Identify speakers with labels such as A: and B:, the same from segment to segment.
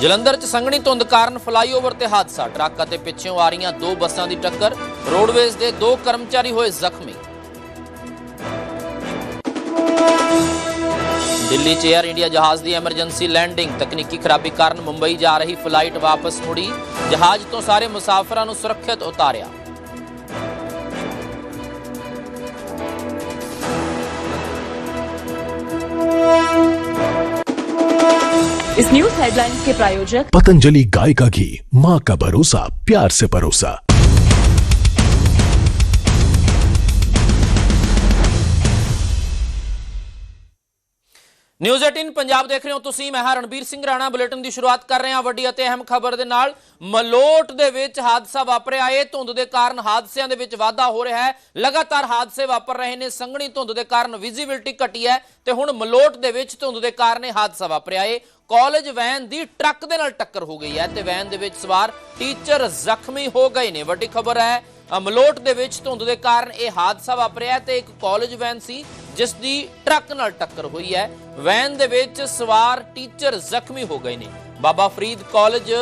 A: ਜਲੰਧਰ 'ਚ ਸੰਘਣੀ ਧੁੰਦ ਕਾਰਨ ਫਲਾਈਓਵਰ ਤੇ ਹਾਦਸਾ। ਟਰੱਕ ਅਤੇ ਪਿੱਛੇੋਂ ਆ ਰਹੀਆਂ ਦੋ ਬੱਸਾਂ ਦੀ ਟੱਕਰ, ਰੋਡਵੇਜ਼ ਦੇ ਦੋ ਕਰਮਚਾਰੀ ਹੋਏ ਜ਼ਖਮੀ। ਦਿੱਲੀ 'ਚ 에ਅਰ ਇੰਡੀਆ ਜਹਾਜ਼ ਦੀ ਐਮਰਜੈਂਸੀ ਲੈਂਡਿੰਗ ਤਕਨੀਕੀ ਖਰਾਬੀ ਕਾਰਨ ਮੁੰਬਈ ਜਾ ਰਹੀ ਫਲਾਈਟ ਵਾਪਸ ਮੁੜੀ। ਜਹਾਜ਼ ਤੋਂ ਸਾਰੇ ਮੁਸਾਫਰਾਂ ਨੂੰ ਸੁਰੱਖਿਅਤ ਉਤਾਰਿਆ।
B: इस न्यूज हेडलाइंस के प्रायोजक
C: पतंजलि गाय का घी माँ का भरोसा प्यार से परोसा
A: ਨਿਊਜ਼ 18 ਪੰਜਾਬ ਦੇਖ ਰਹੇ ਹੋ ਤੁਸੀਂ ਮੈਂ ਹਾਂ ਰਣਬੀਰ ਸਿੰਘ ਰਾਣਾ ਬੁਲੇਟਿਨ ਦੀ ਸ਼ੁਰੂਆਤ ਕਰ ਰਹੇ ਹਾਂ ਵੱਡੀ ਅਤੇ ਅਹਿਮ ਖਬਰ ਦੇ ਨਾਲ ਮਲੋਟ ਦੇ ਵਿੱਚ ਹਾਦਸਾ ਵਾਪਰਿਆ ਏ ਧੁੰਦ ਦੇ ਕਾਰਨ ਹਾਦਸਿਆਂ ਦੇ ਵਿੱਚ ਵਾਧਾ ਹੋ ਰਿਹਾ ਹੈ ਲਗਾਤਾਰ ਹਾਦਸੇ ਵਾਪਰ ਰਹੇ ਨੇ ਸੰਘਣੀ ਧੁੰਦ ਦੇ ਕਾਰਨ ਵਿਜ਼ਿਬਿਲਟੀ ਘਟੀ ਹੈ ਤੇ ਹੁਣ ਮਲੋਟ ਦੇ ਵਿੱਚ ਧੁੰਦ ਦੇ ਕਾਰਨ ਇਹ ਹਾਦਸਾ ਵਾਪਰਿਆ ਏ ਕਾਲਜ ਵੈਨ ਦੀ ਟਰੱਕ ਦੇ ਨਾਲ ਟੱਕਰ ਹੋ ਗਈ ਹੈ ਤੇ ਵੈਨ ਦੇ ਵਿੱਚ ਸਵਾਰ ਟੀਚਰ ਜ਼ਖਮੀ ਹੋ ਗਏ ਨੇ। ਵੱਡੀ ਖਬਰ ਹੈ ਅਮਲੋਟ ਦੇ ਵਿੱਚ ਧੁੰਦ ਦੇ ਕਾਰਨ ਇਹ ਹਾਦਸਾ ਵਾਪਰਿਆ ਤੇ ਇੱਕ ਕਾਲਜ ਵੈਨ ਸੀ ਜਿਸ ਦੀ ਟਰੱਕ ਨਾਲ ਟੱਕਰ ਹੋਈ ਹੈ। ਵੈਨ ਦੇ ਵਿੱਚ ਸਵਾਰ ਟੀਚਰ ਜ਼ਖਮੀ ਹੋ ਗਏ ਨੇ। ਬਾਬਾ ਫਰੀਦ ਕਾਲਜ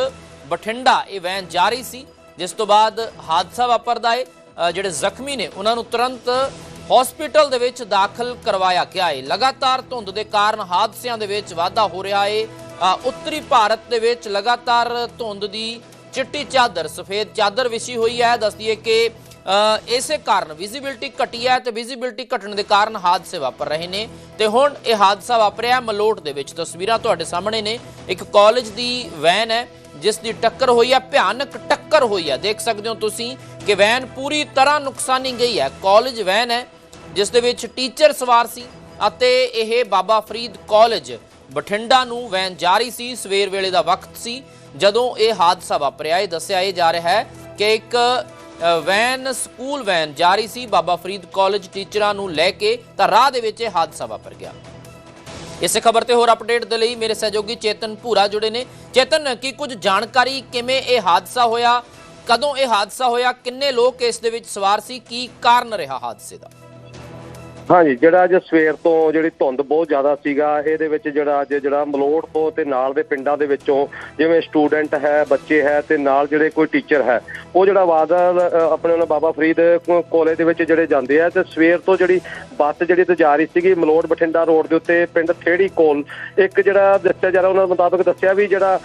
A: ਬਠਿੰਡਾ ਇਹ ਵੈਨ ਜਾ ਰਹੀ ਸੀ ਜਿਸ ਤੋਂ ਬਾਅਦ ਹਾਦਸਾ ਵਾਪਰਦਾ ਹੈ। ਅ, ਜਿਹੜੇ ਜ਼ਖਮੀ ਨੇ ਉਹਨਾਂ ਨੂੰ ਤੁਰੰਤ ਹਸਪੀਟਲ ਦੇ ਵਿੱਚ ਦਾਖਲ ਕਰਵਾਇਆ ਗਿਆ ਹੈ ਲਗਾਤਾਰ ਧੁੰਦ ਦੇ ਕਾਰਨ ਹਾਦਸਿਆਂ ਦੇ ਵਿੱਚ ਵਾਧਾ ਹੋ ਰਿਹਾ ਹੈ ਉੱਤਰੀ ਭਾਰਤ ਦੇ ਵਿੱਚ ਲਗਾਤਾਰ ਧੁੰਦ ਦੀ ਚਿੱਟੀ ਚਾਦਰ, ਸਫੇਦ ਚਾਦਰ ਵਿਸ਼ੀ ਹੋਈ ਹੈ। ਦੱਸਦੀਏ ਕਿ ਇਸੇ ਕਾਰਨ ਵਿਜ਼ਿਬਿਲਟੀ ਘਟੀ ਹੈ ਤੇ ਵਿਜ਼ਿਬਿਲਟੀ ਘਟਣ ਦੇ ਕਾਰਨ ਹਾਦਸੇ ਵਾਪਰ ਰਹੇ ਨੇ। ਤੇ ਹੁਣ ਇਹ ਹਾਦਸਾ ਵਾਪਰਿਆ ਮਲੋਟ ਦੇ ਵਿੱਚ। ਤਸਵੀਰਾਂ ਤੁਹਾਡੇ ਸਾਹਮਣੇ ਨੇ। ਇੱਕ ਕਾਲਜ ਦੀ ਵੈਨ ਹੈ ਜਿਸ ਦੀ ਟੱਕਰ ਹੋਈ ਹੈ, ਭਿਆਨਕ ਟੱਕਰ ਹੋਈ ਹੈ। ਦੇਖ ਸਕਦੇ ਹੋ ਤੁਸੀਂ ਕਿ ਵੈਨ ਪੂਰੀ ਤਰ੍ਹਾਂ ਨੁਕਸਾਨੀ ਗਈ ਹੈ। ਕਾਲਜ ਵੈਨ ਹੈ ਜਿਸ ਦੇ ਵਿੱਚ ਟੀਚਰ ਸਵਾਰ ਸੀ ਅਤੇ ਇਹ ਬਾਬਾ ਫਰੀਦ ਕਾਲਜ ਬਠਿੰਡਾ ਨੂੰ ਵੈਨ ਜਾ ਰਹੀ ਸੀ। ਸਵੇਰ ਵੇਲੇ ਦਾ ਵਕਤ ਸੀ। ਜਦੋਂ ਇਹ ਹਾਦਸਾ ਵਾਪਰਿਆ, ਇਹ ਦੱਸਿਆ ਇਹ ਜਾ ਰਿਹਾ ਹੈ ਕਿ ਇੱਕ ਵੈਨ ਸਕੂਲ ਵੈਨ ਜਾ ਰਹੀ ਸੀ। ਬਾਬਾ ਫਰੀਦ ਕਾਲਜ ਟੀਚਰਾਂ ਨੂੰ ਲੈ ਕੇ ਤਾਂ ਰਾਹ ਦੇ ਵਿੱਚ ਇਹ ਹਾਦਸਾ ਵਾਪਰ ਗਿਆ। ਇਸੇ ਖਬਰ ਤੇ ਹੋਰ ਅਪਡੇਟ ਦੇ ਲਈ ਮੇਰੇ ਸਹਿਯੋਗੀ ਚੇਤਨ ਭੂਰਾ ਜੁੜੇ ਨੇ। ਚੇਤਨ, ਕੀ ਕੁਝ ਜਾਣਕਾਰੀ, ਕਿਵੇਂ ਇਹ ਹਾਦਸਾ ਹੋਇਆ, ਕਦੋਂ ਇਹ ਹਾਦਸਾ ਹੋਇਆ, ਕਿੰਨੇ ਲੋਕ ਇਸ ਦੇ ਵਿੱਚ ਸਵਾਰ ਸੀ, ਕੀ ਕਾਰਨ ਰਿਹਾ ਹਾਦਸੇ ਦਾ?
D: ਹਾਂਜੀ, ਜਿਹੜਾ ਅੱਜ ਸਵੇਰ ਤੋਂ ਜਿਹੜੀ ਧੁੰਦ ਬਹੁਤ ਜ਼ਿਆਦਾ ਸੀਗਾ, ਇਹਦੇ ਵਿੱਚ ਜਿਹੜਾ ਅੱਜ ਜਿਹੜਾ ਮਲੋੜ ਤੋਂ ਤੇ ਨਾਲ ਦੇ ਪਿੰਡਾਂ ਦੇ ਵਿੱਚੋਂ ਜਿਵੇਂ ਸਟੂਡੈਂਟ ਹੈ, ਬੱਚੇ ਹੈ ਤੇ ਨਾਲ ਜਿਹੜੇ ਕੋਈ ਟੀਚਰ ਹੈ, ਉਹ ਜਿਹੜਾ ਬਾਦਲ ਆਪਣੇ ਉਹਨਾਂ ਬਾਬਾ ਫਰੀਦ ਕਾਲਜ ਦੇ ਵਿੱਚ ਜਿਹੜੇ ਜਾਂਦੇ ਆ ਤੇ ਸਵੇਰ ਤੋਂ ਜਿਹੜੀ ਬੱਸ ਜਿਹੜੀ ਤੇ ਜਾ ਰਹੀ ਸੀਗੀ ਮਲੋੜ ਬਠਿੰਡਾ ਰੋਡ ਦੇ ਉੱਤੇ ਪਿੰਡ ਥੇੜੀ ਕੋਲ, ਇੱਕ ਜਿਹੜਾ ਦੱਸਿਆ ਜਾ ਰਿਹਾ ਉਹਨਾਂ ਮੁਤਾਬਕ ਦੱਸਿਆ ਵੀ ਜਿਹੜਾ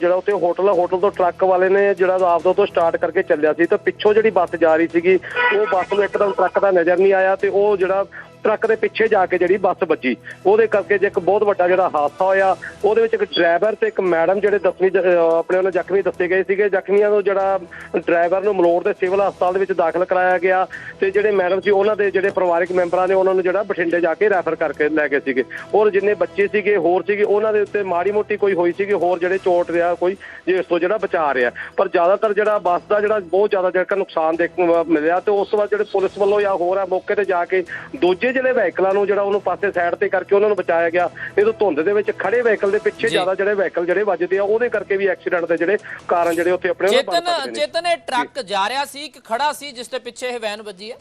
D: ਜਿਹੜਾ ਉੱਥੇ ਹੋਟਲ ਆ ਹੋਟਲ ਤੋਂ ਟਰੱਕ ਵਾਲੇ ਨੇ ਜਿਹੜਾ ਆਪਦਾ ਤੋਂ ਸਟਾਰਟ ਕਰਕੇ ਚੱਲਿਆ ਸੀ ਤਾਂ ਪਿੱਛੋਂ ਜਿਹੜੀ ਬੱਸ ਜਾ ਰਹੀ ਸੀਗੀ, ਉਹ ਬੱਸ ਨੂੰ ਇੱਕਦਮ ਟਰੱਕ ਦਾ ਨਜ਼ਰ ਨਹੀਂ ਆਇਆ ਤੇ ਉਹ ਜਿਹੜਾ ਟਰੱਕ ਦੇ ਪਿੱਛੇ ਜਾ ਕੇ ਜਿਹੜੀ ਬੱਸ ਵੱਜੀ, ਉਹਦੇ ਕਰਕੇ ਜੇ ਇੱਕ ਬਹੁਤ ਵੱਡਾ ਜਿਹੜਾ ਹਾਦਸਾ ਹੋਇਆ, ਉਹਦੇ ਵਿੱਚ ਇੱਕ ਡਰਾਈਵਰ ਤੇ ਇੱਕ ਮੈਡਮ ਜਿਹੜੇ ਦਸਵੀਂ ਆਪਣੇ ਵੱਲੋਂ ਜ਼ਖਮੀ ਦੱਸੇ ਗਏ ਸੀਗੇ। ਜ਼ਖਮੀਆਂ ਨੂੰ ਜਿਹੜਾ ਡਰਾਈਵਰ ਨੂੰ ਮਲੋੜ ਦੇ ਸਿਵਲ ਹਸਪਤਾਲ ਦੇ ਵਿੱਚ ਦਾਖਲ ਕਰਾਇਆ ਗਿਆ ਤੇ ਜਿਹੜੇ ਮੈਡਮ ਸੀ, ਉਹਨਾਂ ਦੇ ਜਿਹੜੇ ਪਰਿਵਾਰਕ ਮੈਂਬਰਾਂ ਨੇ ਉਹਨਾਂ ਨੂੰ ਜਿਹੜਾ ਬਠਿੰਡੇ ਜਾ ਕੇ ਰੈਫਰ ਕਰਕੇ ਲੈ ਗਏ ਸੀਗੇ। ਔਰ ਜਿੰਨੇ ਬੱਚੇ ਸੀਗੇ, ਹੋਰ ਸੀਗੇ, ਉਹਨਾਂ ਦੇ ਉੱਤੇ ਮਾੜੀ ਮੋਟੀ ਕੋਈ ਹੋਈ ਸੀਗੀ, ਹੋਰ ਜਿਹੜੇ ਚੋਟ ਰਿਹਾ, ਕੋਈ ਜੇ ਇਸ ਤੋਂ ਜਿਹੜਾ ਬਚਾ ਰਿਹਾ। ਪਰ ਜ਼ਿਆਦਾਤਰ ਜਿਹੜਾ ਬੱਸ ਦਾ ਜਿਹੜਾ ਬਹੁਤ ਜ਼ਿਆਦਾ ਜਿਹੜਾ ਨੁਕਸਾਨ ਦੇਖਣ ਮਿਲਿਆ ਤੇ ਉਸ ਤੋਂ ਬਾਅਦ ਜਿਹੜੇ ਪੁਲਿਸ ਵੱਲੋਂ ਜਾਂ ਹੋਰ ਆ ਮੌਕੇ ਤੇ ਜਾ ਕੇ ਦੂਜੇ ਜਿਹੜੇ ਵਹੀਕਲਾਂ ਨੂੰ ਜਿਹੜਾ ਉਹਨੂੰ ਪਾਸੇ ਸਾਈਡ ਤੇ ਕਰਕੇ ਉਹਨਾਂ ਨੂੰ ਬਚਾਇਆ ਗਿਆ ਇਹ ਤੋਂ ਧੁੰਦ ਦੇ ਵਿੱਚ ਖੜੇ ਵਹੀਕਲ ਦੇ ਪਿੱਛੇ। ਜ਼ਿਆਦਾ ਜਿਹੜੇ ਵਹੀਕਲ ਜਿਹੜੇ ਵੱਜਦੇ ਆ ਉਹਦੇ ਕਰਕੇ ਵੀ ਐਕਸੀਡੈਂਟ ਦੇ ਜਿਹੜੇ ਕਾਰਨ ਜਿਹੜੇ ਉੱਥੇ ਆਪਣੇ ਉਹ ਬਣ
A: ਚੇਤਨ ਚੇਤਨ ਇਹ ਟਰੱਕ ਜਾ ਰਿਹਾ ਸੀ ਕਿ ਖੜਾ ਸੀ ਜਿਸ ਦੇ ਪਿੱਛੇ ਇਹ ਵੈਨ ਵੱਜੀ ਹੈ?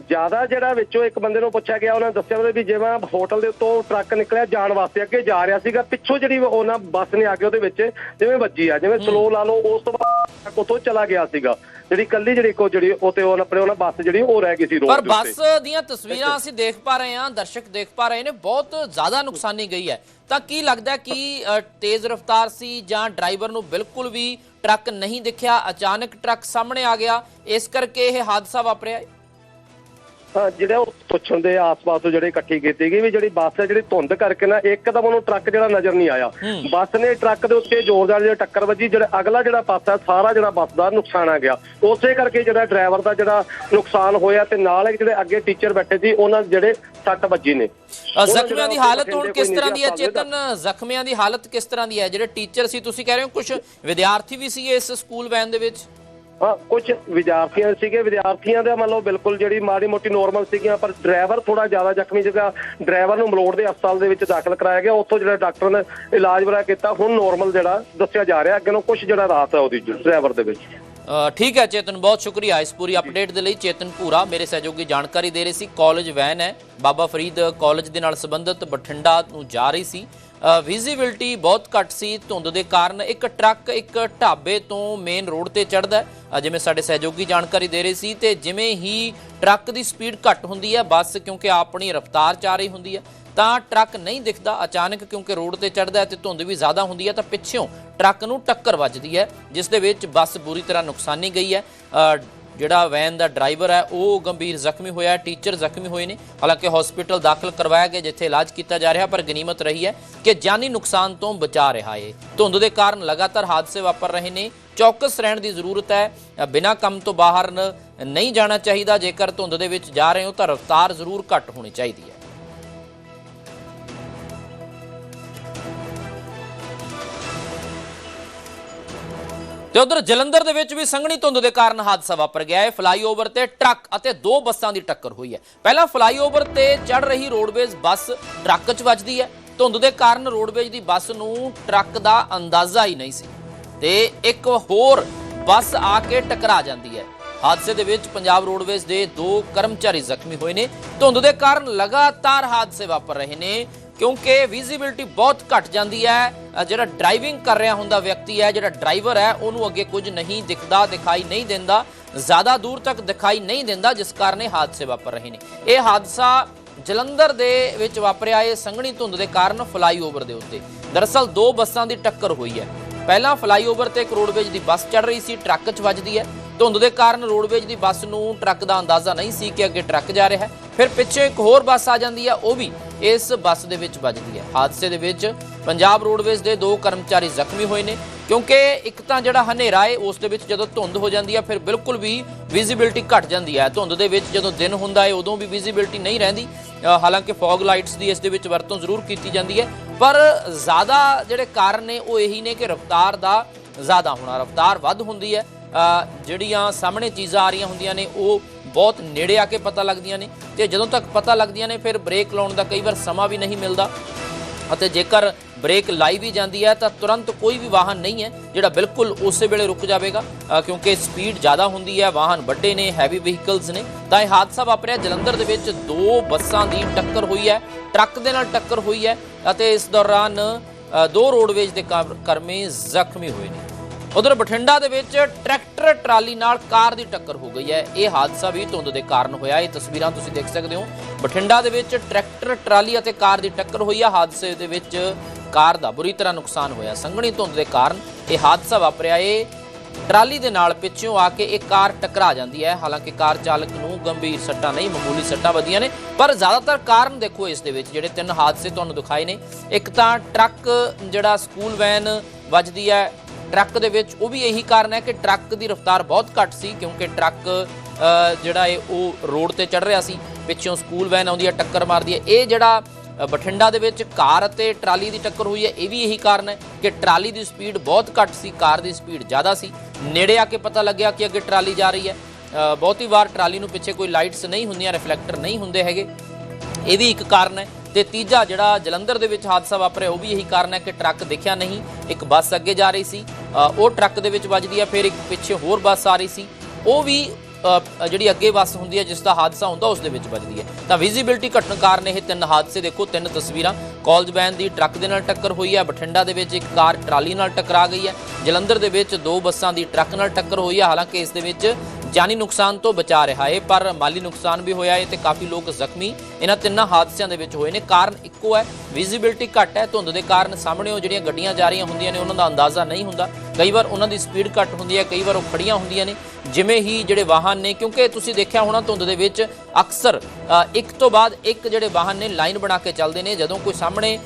D: ਜ਼ਿਆਦਾ ਜਿਹੜਾ ਵਿੱਚੋਂ ਇੱਕ ਬੰਦੇ ਨੂੰ ਪੁੱਛਿਆ ਗਿਆ ਉਹਨਾਂ ਨੇ ਦੱਸਿਆ ਵੀ ਜਿਵੇਂ ਹੋਟਲ ਦੇ ਉੱਤੋਂ ਟਰੱਕ ਨਿਕਲਿਆ ਜਾਣ ਵਾਸਤੇ ਅੱਗੇ ਜਾ ਰਿਹਾ ਸੀਗਾ ਪਿੱਛੋਂ ਜਿਹੜੀ ਉਹਨਾਂ ਬੱਸ ਨੇ ਆ ਕੇ ਉਹਦੇ ਵਿੱਚ ਜਿਵੇਂ ਵੱਜੀ ਆ ਜਿਵੇਂ ਸਲੋ ਲਾ ਲਓ ਉਸ ਤੋਂ ਬਾਅਦ ਉੱਥੋਂ ਚਲਾ ਗਿਆ ਸੀਗਾ। ਜਿਹੜੀ ਕੱਲੀ ਜਿਹੜੀ ਇੱਕੋ ਜਿਹੜੀ ਉਹ ਤੇ ਉਹ ਆਪਣੇ ਉਹਨਾਂ ਬੱਸ ਜਿਹੜੀ ਉਹ ਰਹਿ ਗਈ ਸੀ ਰੋਡ
A: ਪਰ ਬੱਸ ਦੀਆਂ ਤਸਵੀਰਾਂ ਅਸੀਂ ਦੇਖ ਪਾ ਰਹੇ ਹਾਂ ਦਰਸ਼ਕ ਦੇਖ ਪਾ ਰਹੇ ਨੇ ਬਹੁਤ ਜ਼ਿਆਦਾ ਨੁਕਸਾਨੀ ਗਈ ਹੈ। ਤਾਂ ਕੀ ਲੱਗਦਾ ਕਿ ਤੇਜ਼ ਰਫ਼ਤਾਰ ਸੀ ਜਾਂ ਡਰਾਈਵਰ ਨੂੰ ਬਿਲਕੁਲ ਵੀ ਟਰੱਕ ਨਹੀਂ ਦਿਖਿਆ ਅਚਾਨਕ ਟਰੱਕ ਸਾਹਮਣੇ ਆ ਗਿਆ ਇਸ ਕਰਕੇ ਇਹ ਹਾਦਸਾ ਵਾਪਰਿਆ? ਹਾਂ
D: ਜਿਹੜਾ ਉਹ ਪੁੱਛਣ ਦੇ ਆਸ-ਪਾਸ ਤੋਂ ਜਿਹੜੇ ਇਕੱਠੀ ਕੀਤੀ ਗਈ ਵੀ ਜਿਹੜੀ ਬੱਸ ਹੈ ਜਿਹੜੀ ਧੁੰਦ ਕਰਕੇ ਨਾ ਇੱਕਦਮ ਉਹਨੂੰ ਟਰੱਕ ਜਿਹੜਾ ਨਜ਼ਰ ਨਹੀਂ ਆਇਆ। ਬੱਸ ਨੇ ਟਰੱਕ ਦੇ ਉੱਤੇ ਜ਼ੋਰਦਾਰ ਜਿਹੜਾ ਟੱਕਰ ਵੱਜੀ ਜਿਹੜਾ ਅਗਲਾ ਜਿਹੜਾ ਪਾਸਾ ਸਾਰਾ ਜਿਹੜਾ ਬੱਸ ਦਾ ਨੁਕਸਾਨ ਆ ਗਿਆ। ਉਸੇ ਕਰਕੇ ਜਿਹੜਾ ਡਰਾਈਵਰ ਦਾ ਜਿਹੜਾ ਨੁਕਸਾਨ ਹੋਇਆ ਤੇ ਨਾਲ ਜਿਹੜੇ ਅੱਗੇ ਟੀਚਰ ਬੈਠੇ ਸੀ ਉਹਨਾਂ ਜਿਹੜੇ ਸੱਟ ਵੱਜੀ ਨੇ।
A: ਜ਼ਖਮੀਆਂ ਦੀ ਹਾਲਤ ਹੁਣ ਕਿਸ ਤਰ੍ਹਾਂ ਦੀ ਹੈ? ਚੇਤਨ ਜ਼ਖਮੀਆਂ ਦੀ ਹਾਲਤ ਕਿਸ ਤਰ੍ਹਾਂ ਦੀ ਹੈ? ਜਿਹੜੇ ਟੀਚਰ ਸੀ ਤੁਸੀਂ ਕਹਿ ਰਹੇ ਹੋ ਕੁਝ ਵਿਦਿਆਰਥੀ ਵੀ ਸੀ ਇਸ ਸਕੂਲ ਵੈਨ ਦੇ ਵਿੱਚ?
D: ਕੁਝ ਵਿਦਿਆਰਥੀਆਂ ਸੀਗੇ, ਵਿਦਿਆਰਥੀਆਂ ਦਾ ਮੰਨ ਲਓ ਬਿਲਕੁਲ ਜਿਹੜੀ ਮਾੜੀ ਮੋਟੀ ਨੋਰਮਲ ਸੀਗੀਆਂ, ਪਰ ਡਰਾਈਵਰ ਥੋੜਾ ਜ਼ਿਆਦਾ ਜ਼ਖਮੀ ਸੀਗਾ। ਡਰਾਈਵਰ ਨੂੰ ਮਲੋੜ ਦੇ ਹਸਪਤਾਲ ਦੇ ਵਿੱਚ ਦਾਖਲ ਕਰਾਇਆ ਗਿਆ। ਉੱਥੋਂ ਜਿਹੜਾ ਡਾਕਟਰ ਨੇ ਇਲਾਜ ਵਗੈਰਾ ਕੀਤਾ। ਹੁਣ ਨੋਰਮਲ ਜਿਹੜਾ ਦੱਸਿਆ ਜਾ ਰਿਹਾ, ਅੱਗੇ ਨੂੰ ਕੁਝ ਜਿਹੜਾ ਰਾਹਤ ਹੈ ਉਹਦੀ ਡਰਾਈਵਰ ਦੇ ਵਿੱਚ।
A: ਠੀਕ ਹੈ, ਚੇਤਨ, ਬਹੁਤ ਸ਼ੁਕਰੀਆ ਇਸ ਪੂਰੀ ਅਪਡੇਟ ਦੇ ਲਈ। ਚੇਤਨ ਪੂਰਾ ਮੇਰੇ ਸਹਿਯੋਗੀ ਜਾਣਕਾਰੀ ਦੇ ਰਹੇ ਸੀ। ਕਾਲਜ ਵੈਨ ਹੈ। ਬਾਬਾ ਫਰੀਦ ਕਾਲਜ ਦੇ ਨਾਲ ਸੰਬੰਧਿਤ ਬਠਿੰਡਾ ਨੂੰ ਜਾ ਰਹੀ ਸੀ। ਵਿਜ਼ਿਬਿਲਟੀ ਬਹੁਤ ਘੱਟ ਸੀ, ਧੁੰਦ ਦੇ ਕਾਰਨ ਇੱਕ ਟਰੱਕ ਇੱਕ ਢਾਬੇ ਤੋਂ ਮੇਨ ਰੋਡ ਤੇ ਚੜਦਾ ਜਿਵੇਂ ਸਾਡੇ ਸਹਿਯੋਗੀ ਜਾਣਕਾਰੀ ਦੇ ਰਹੇ ਸੀ ਤੇ ਜਿਵੇਂ ਹੀ ਟਰੱਕ ਦੀ ਸਪੀਡ ਘੱਟ ਹੁੰਦੀ ਹੈ, ਬੱਸ ਕਿਉਂਕਿ ਆਪਣੀ ਰਫ਼ਤਾਰ ਚ ਆ ਰਹੀ ਹੁੰਦੀ ਹੈ, ਤਾਂ ਟਰੱਕ ਨਹੀਂ ਦਿਖਦਾ ਅਚਾਨਕ ਕਿਉਂਕਿ ਰੋਡ ਤੇ ਚੜਦਾ ਹੈ ਤੇ ਧੁੰਦ ਵੀ ਜ਼ਿਆਦਾ ਹੁੰਦੀ ਹੈ, ਤਾਂ ਪਿੱਛੋਂ ਟਰੱਕ ਨੂੰ ਟੱਕਰ ਵੱਜਦੀ ਹੈ, ਜਿਸ ਦੇ ਵਿੱਚ ਬੱਸ ਬੁਰੀ ਤਰ੍ਹਾਂ ਨੁਕਸਾਨੀ ਗਈ ਹੈ। ਜਿਹੜਾ ਵੈਨ ਦਾ ਡਰਾਈਵਰ ਹੈ, ਉਹ ਗੰਭੀਰ ਜ਼ਖਮੀ ਹੋਇਆ ਟੀਚਰ ਜ਼ਖਮੀ ਹੋਏ ਨੇ। ਹਾਲਾਂਕਿ ਹਸਪੀਟਲ ਦਾਖਲ ਕਰਵਾਇਆ ਗਿਆ, ਜਿੱਥੇ ਇਲਾਜ ਕੀਤਾ ਜਾ ਰਿਹਾ, ਪਰ ਗਨੀਮਤ ਰਹੀ ਹੈ ਕਿ ਜਾਨੀ ਨੁਕਸਾਨ ਤੋਂ ਬਚਾ ਰਿਹਾ ਹੈ। ਧੁੰਦ ਦੇ ਕਾਰਨ ਲਗਾਤਾਰ ਹਾਦਸੇ ਵਾਪਰ ਰਹੇ ਨੇ। ਚੌਕਸ ਰਹਿਣ ਦੀ ਜ਼ਰੂਰਤ ਹੈ। ਬਿਨਾਂ ਕੰਮ ਤੋਂ ਬਾਹਰ ਨਹੀਂ ਜਾਣਾ ਚਾਹੀਦਾ। ਜੇਕਰ ਧੁੰਦ ਦੇ ਵਿੱਚ ਜਾ ਰਹੇ ਹੋ, ਤਾਂ ਰਫ਼ਤਾਰ ਜ਼ਰੂਰ ਘੱਟ ਹੋਣੀ ਚਾਹੀਦੀ ਹੈ। ਤੇ ਉਧਰ ਜਲੰਧਰ ਦੇ ਵਿੱਚ ਵੀ ਸੰਘਣੀ ਧੁੰਦ ਦੇ ਕਾਰਨ ਹਾਦਸਾ ਵਾਪਰ ਗਿਆ ਹੈ। ਫਲਾਈਓਵਰ ਤੇ ਟਰੱਕ ਅਤੇ ਦੋ ਬੱਸਾਂ ਦੀ ਟੱਕਰ ਹੋਈ ਹੈ। ਪਹਿਲਾਂ ਫਲਾਈਓਵਰ ਤੇ ਚੜ ਰਹੀ ਰੋਡਵੇਜ਼ ਬੱਸ ਟਰੱਕ 'ਚ ਵੱਜਦੀ ਹੈ। ਧੁੰਦ ਦੇ ਕਾਰਨ ਰੋਡਵੇਜ਼ ਦੀ ਬੱਸ ਨੂੰ ਟਰੱਕ ਦਾ ਅੰਦਾਜ਼ਾ ਹੀ ਨਹੀਂ ਸੀ। ਤੇ ਇੱਕ ਹੋਰ ਬੱਸ ਆ ਕੇ ਟਕਰਾ ਜਾਂਦੀ ਹੈ। ਹਾਦਸੇ ਦੇ ਵਿੱਚ ਪੰਜਾਬ ਰੋਡਵੇਜ਼ ਦੇ ਦੋ ਕਰਮਚਾਰੀ ਜ਼ਖਮੀ ਹੋਏ ਨੇ। ਧੁੰਦ ਦੇ ਕਾਰਨ ਲਗਾਤਾਰ ਹਾਦਸੇ ਵਾਪਰ ਰਹੇ ਨੇ। ਕਿਉਂਕਿ ਵਿਜ਼ਿਬਿਲਟੀ ਬਹੁਤ ਘਟ ਜਾਂਦੀ ਹੈ। ਜਿਹੜਾ ਡਰਾਈਵਿੰਗ ਕਰ ਰਿਹਾ ਹੁੰਦਾ ਵਿਅਕਤੀ ਹੈ, ਜਿਹੜਾ ਡਰਾਈਵਰ ਹੈ, ਉਹਨੂੰ ਅੱਗੇ ਕੁਝ ਨਹੀਂ ਦਿਖਦਾ, ਦਿਖਾਈ ਨਹੀਂ ਦਿੰਦਾ। ਜ਼ਿਆਦਾ ਦੂਰ ਤੱਕ ਦਿਖਾਈ ਨਹੀਂ ਦਿੰਦਾ, ਜਿਸ ਕਾਰਨ ਇਹ ਹਾਦਸੇ ਵਾਪਰ ਰਹੇ ਨੇ। ਇਹ ਹਾਦਸਾ ਜਲੰਧਰ ਦੇ ਵਿੱਚ ਵਾਪਰਿਆ। ਇਹ ਸੰਘਣੀ ਧੁੰਦ ਦੇ ਕਾਰਨ ਫਲਾਈਓਵਰ ਦੇ ਉੱਤੇ। ਦਰਅਸਲ ਦੋ ਬੱਸਾਂ ਦੀ ਟੱਕਰ ਹੋਈ ਹੈ। ਪਹਿਲਾਂ ਫਲਾਈਓਵਰ ਤੇ ਕਰੋੜਵੇਜ਼ ਦੀ ਬੱਸ ਚੜ ਰਹੀ ਸੀ, ਟਰੱਕ 'ਚ ਵੱਜਦੀ ਹੈ। ਧੁੰਦ ਦੇ ਕਾਰਨ ਰੋਡਵੇਜ ਦੀ ਬੱਸ ਨੂੰ ਟਰੱਕ ਦਾ ਅੰਦਾਜ਼ਾ ਨਹੀਂ ਸੀ ਕਿ ਅੱਗੇ ਟਰੱਕ ਜਾ ਰਿਹਾ ਹੈ। ਫਿਰ ਪਿੱਛੇ ਇੱਕ ਹੋਰ ਬੱਸ ਆ ਜਾਂਦੀ ਹੈ, ਉਹ ਵੀ ਇਸ ਬੱਸ ਦੇ ਵਿੱਚ ਵੱਜਦੀ ਹੈ। ਹਾਦਸੇ ਦੇ ਵਿੱਚ ਪੰਜਾਬ ਰੋਡਵੇਜ ਦੇ ਦੋ ਕਰਮਚਾਰੀ ਜ਼ਖਮੀ ਹੋਏ ਨੇ, ਕਿਉਂਕਿ ਇੱਕ ਤਾਂ ਜਿਹੜਾ ਹਨੇਰਾ ਹੈ, ਉਸ ਦੇ ਵਿੱਚ ਜਦੋਂ ਧੁੰਦ ਹੋ ਜਾਂਦੀ ਹੈ, ਫਿਰ ਬਿਲਕੁਲ ਵੀ ਵਿਜ਼ਿਬਿਲਟੀ ਘਟ ਜਾਂਦੀ ਹੈ। ਧੁੰਦ ਦੇ ਵਿੱਚ ਜਦੋਂ ਦਿਨ ਹੁੰਦਾ ਹੈ, ਉਦੋਂ ਵੀ ਵਿਜ਼ਿਬਿਲਟੀ ਨਹੀਂ ਰਹਿੰਦੀ। ਹਾਲਾਂਕਿ ਫੌਗ ਲਾਈਟਸ ਦੀ ਇਸ ਦੇ ਵਿੱਚ ਵਰਤੋਂ ਜ਼ਰੂਰ ਕੀਤੀ ਜਾਂਦੀ ਹੈ, ਪਰ ਜ਼ਿਆਦਾ ਜਿਹੜੇ ਕਾਰਨ ਨੇ, ਉਹ ਇਹੀ ਨੇ ਕਿ ਰਫ਼ਤਾਰ ਦਾ ਜ਼ਿਆਦਾ ਹੋਣਾ, ਰਫ਼ਤਾਰ ਵੱਧ ਹੁੰਦੀ ਹੈ। ਜਿਹੜੀਆਂ ਸਾਹਮਣੇ ਚੀਜ਼ਾਂ ਆ ਰਹੀਆਂ ਹੁੰਦੀਆਂ ਨੇ, ਉਹ ਬਹੁਤ ਨੇੜੇ ਆ ਕੇ ਪਤਾ ਲੱਗਦੀਆਂ ਨੇ ਤੇ ਜਦੋਂ ਤੱਕ ਪਤਾ ਲੱਗਦੀਆਂ ਨੇ, ਫਿਰ ਬ੍ਰੇਕ ਲਾਉਣ ਦਾ ਕਈ ਵਾਰ ਸਮਾਂ ਵੀ ਨਹੀਂ ਮਿਲਦਾ ਅਤੇ ਜੇਕਰ ਬ੍ਰੇਕ ਲਾਈ ਵੀ ਜਾਂਦੀ ਹੈ, ਤਾਂ ਤੁਰੰਤ ਕੋਈ ਵੀ ਵਾਹਨ ਨਹੀਂ ਹੈ, ਜਿਹੜਾ ਬਿਲਕੁਲ ਉਸੇ ਵੇਲੇ ਰੁਕ ਜਾਵੇਗਾ ਕਿਉਂਕਿ ਸਪੀਡ ਜ਼ਿਆਦਾ ਹੁੰਦੀ ਹੈ, ਵਾਹਨ ਵੱਡੇ ਨੇ ਹੈਵੀ ਵਹੀਕਲਸ ਨੇ, ਤਾਂ ਇਹ ਹਾਦਸਾ ਵਾਪਰਿਆ। ਜਲੰਧਰ ਦੇ ਵਿੱਚ ਦੋ ਬੱਸਾਂ ਦੀ ਟੱਕਰ ਹੋਈ ਹੈ, ਟਰੱਕ ਦੇ ਨਾਲ ਟੱਕਰ ਹੋਈ ਹੈ ਅਤੇ ਇਸ ਦੌਰਾਨ ਦੋ ਰੋਡਵੇਜ ਦੇ ਕਰ- ਕਰਮੀ ਜ਼ਖਮੀ ਹੋਏ ਨੇ। ਉਧਰ ਬਠਿੰਡਾ ਦੇ ਵਿੱਚ ਟਰੈਕਟਰ ਟਰਾਲੀ ਨਾਲ ਕਾਰ ਦੀ ਟੱਕਰ ਹੋ ਗਈ ਹੈ। ਇਹ ਹਾਦਸਾ ਵੀ ਧੁੰਦ ਦੇ ਕਾਰਨ ਹੋਇਆ। ਇਹ ਤਸਵੀਰਾਂ ਤੁਸੀਂ ਦੇਖ ਸਕਦੇ ਹੋ। ਬਠਿੰਡਾ ਦੇ ਵਿੱਚ ਟਰੈਕਟਰ ਟਰਾਲੀ ਅਤੇ ਕਾਰ ਦੀ ਟੱਕਰ ਹੋਈ ਹੈ। ਹਾਦਸੇ ਦੇ ਵਿੱਚ ਕਾਰ ਦਾ ਬੁਰੀ ਤਰ੍ਹਾਂ ਨੁਕਸਾਨ ਹੋਇਆ। ਸੰਘਣੀ ਧੁੰਦ ਦੇ ਕਾਰਨ ਇਹ ਹਾਦਸਾ ਵਾਪਰਿਆ। ਇਹ ਟਰਾਲੀ ਦੇ ਨਾਲ ਪਿੱਛੋਂ ਆ ਕੇ ਇਹ ਕਾਰ ਟਕਰਾ ਜਾਂਦੀ ਹੈ। ਹਾਲਾਂਕਿ ਕਾਰ ਚਾਲਕ ਨੂੰ ਗੰਭੀਰ ਸੱਟਾਂ ਨਹੀਂ, ਮਾਮੂਲੀ ਸੱਟਾਂ ਵੱਜੀਆਂ ਨੇ। ਪਰ ਜ਼ਿਆਦਾਤਰ ਕਾਰਨ ਦੇਖੋ ਇਸ ਦੇ ਵਿੱਚ, ਜਿਹੜੇ ਤਿੰਨ ਹਾਦਸੇ ਤੁਹਾਨੂੰ ਦਿਖਾਏ ਨੇ। ਇੱਕ ਤਾਂ ਟਰੱਕ ਜਿਹੜਾ ਸਕੂਲ ਵੈਨ ਵੱਜਦੀ ਹੈ ਟਰੱਕ ਦੇ ਵਿੱਚ ਉਹ ਵੀ ਇਹੀ ਕਾਰਨ ਹੈ ਕਿ ਟਰੱਕ ਦੀ ਰਫ਼ਤਾਰ ਬਹੁਤ ਘੱਟ ਸੀ ਕਿਉਂਕਿ ਟਰੱਕ ਜਿਹੜਾ ਹੈ ਉਹ ਰੋਡ ਤੇ ਚੜ ਰਿਹਾ ਸੀ, ਪਿੱਛੋਂ ਸਕੂਲ ਵੈਨ ਆਉਂਦੀ ਹੈ, ਟੱਕਰ ਮਾਰਦੀ ਹੈ। ਇਹ ਜਿਹੜਾ ਬਠਿੰਡਾ ਦੇ ਵਿੱਚ ਕਾਰ ਅਤੇ ਟਰਾਲੀ ਦੀ ਟੱਕਰ ਹੋਈ ਹੈ, ਇਹ ਵੀ ਇਹੀ ਕਾਰਨ ਹੈ ਕਿ ਟਰਾਲੀ ਦੀ ਸਪੀਡ ਬਹੁਤ ਘੱਟ ਸੀ, ਕਾਰ ਦੀ ਸਪੀਡ ਜ਼ਿਆਦਾ ਸੀ। ਨੇੜੇ ਆ ਕੇ ਪਤਾ ਲੱਗਿਆ ਕਿ ਅੱਗੇ ਟਰਾਲੀ ਜਾ ਰਹੀ ਹੈ। ਬਹੁਤੀ ਵਾਰ ਟਰਾਲੀ ਨੂੰ ਪਿੱਛੇ ਕੋਈ ਲਾਈਟਸ ਨਹੀਂ ਹੁੰਦੀਆਂ, ਰਿਫਲੈਕਟਰ ਨਹੀਂ ਹੁੰਦੇ ਹੈਗੇ। ਇਹ ਵੀ ਇੱਕ ਕਾਰਨ ਹੈ। ਤੇ ਤੀਜਾ ਜਿਹੜਾ ਜਲੰਧਰ ਦੇ ਵਿੱਚ ਹਾਦਸਾ ਵਾਪਰਿਆ, ਉਹ ਵੀ ਇਹੀ ਕਾਰਨ ਹੈ ਕਿ ਟਰੱਕ ਦੇਖਿਆ ਨਹੀਂ, ਇੱਕ ਬੱਸ ਅੱਗੇ ਜਾ ਰਹੀ ਸੀ। ਉਹ ਟਰੱਕ ਦੇ ਵਿੱਚ ਵੱਜਦੀ ਹੈ, ਫਿਰ ਇੱਕ ਪਿੱਛੇ ਹੋਰ ਬੱਸ ਆ ਰਹੀ ਸੀ। ਉਹ ਵੀ ਜਿਹੜੀ ਅੱਗੇ ਬੱਸ ਹੁੰਦੀ ਹੈ, ਜਿਸ ਦਾ ਹਾਦਸਾ ਹੁੰਦਾ, ਉਸ ਦੇ ਵਿੱਚ ਵੱਜਦੀ ਹੈ। ਤਾਂ ਵਿਜ਼ਿਬਿਲਟੀ ਘਟਣ ਕਾਰਨ ਇਹ ਤਿੰਨ ਹਾਦਸੇ ਦੇਖੋ, ਤਿੰਨ ਤਸਵੀਰਾਂ। ਕਾਲਜ ਵੈਨ ਦੀ ਟਰੱਕ ਦੇ ਨਾਲ ਟੱਕਰ ਹੋਈ ਹੈ, ਬਠਿੰਡਾ ਦੇ ਵਿੱਚ ਇੱਕ ਕਾਰ ਟਰਾਲੀ ਨਾਲ ਟਕਰਾ ਗਈ ਹੈ। ਜਲੰਧਰ ਦੇ ਵਿੱਚ ਦੋ ਬੱਸਾਂ ਦੀ ਟਰੱਕ ਨਾਲ ਟੱਕਰ ਹੋਈ ਹੈ, ਹਾਲਾਂਕਿ ਇਸ ਦੇ ਵਿੱਚ ਜਾਨੀ ਨੁਕਸਾਨ ਤੋਂ ਬਚਾ ਰਿਹਾ ਹੈ, ਪਰ ਮਾਲੀ ਨੁਕਸਾਨ ਵੀ ਹੋਇਆ ਹੈ ਤੇ ਕਾਫੀ ਲੋਕ ਜ਼ਖਮੀ। ਇਹਨਾਂ ਤਿੰਨਾਂ ਹਾਦਸਿਆਂ ਦੇ ਵਿੱਚ ਹੋਏ ਨੇ। ਕਾਰਨ ਇੱਕੋ ਹੈ ਵਿਜ਼ਿਬਿਲਟੀ ਘੱਟ ਹੈ। ਧੁੰਦ ਦੇ ਕਾਰਨ ਸਾਹਮਣੇ ਉਹ ਜਿਹੜੀਆਂ ਗੱਡੀਆਂ ਜਾ ਰਹੀਆਂ ਹੁੰਦੀਆਂ ਨੇ, ਉਹਨਾਂ ਦਾ ਅੰਦਾਜ਼ਾ ਨਹੀਂ ਹੁੰਦਾ। ਕਈ ਵਾਰ ਉਹਨਾਂ ਦੀ ਸਪੀਡ ਘੱਟ ਹੁੰਦੀ ਹੈ, ਕਈ ਵਾਰ ਉਹ ਖੜੀਆਂ ਹੁੰਦੀਆਂ ਨੇ। ਜਿਵੇਂ ਹੀ ਜਿਹੜੇ ਵਾਹਨ ਨੇ, ਕਿਉਂਕਿ ਤੁਸੀਂ ਦੇਖਿਆ ਹੋਣਾ ਧੁੰਦ ਦੇ ਵਿੱਚ ਅਕਸਰ ਇੱਕ ਤੋਂ ਬਾਅਦ ਇੱਕ ਜਿਹੜੇ ਵਾਹਨ ਨੇ, ਲਾਈਨ ਬਣਾ ਕੇ ਚੱਲਦੇ ਨੇ। ਜਦੋਂ ਕੋਈ ਸਾਹਮਣੇ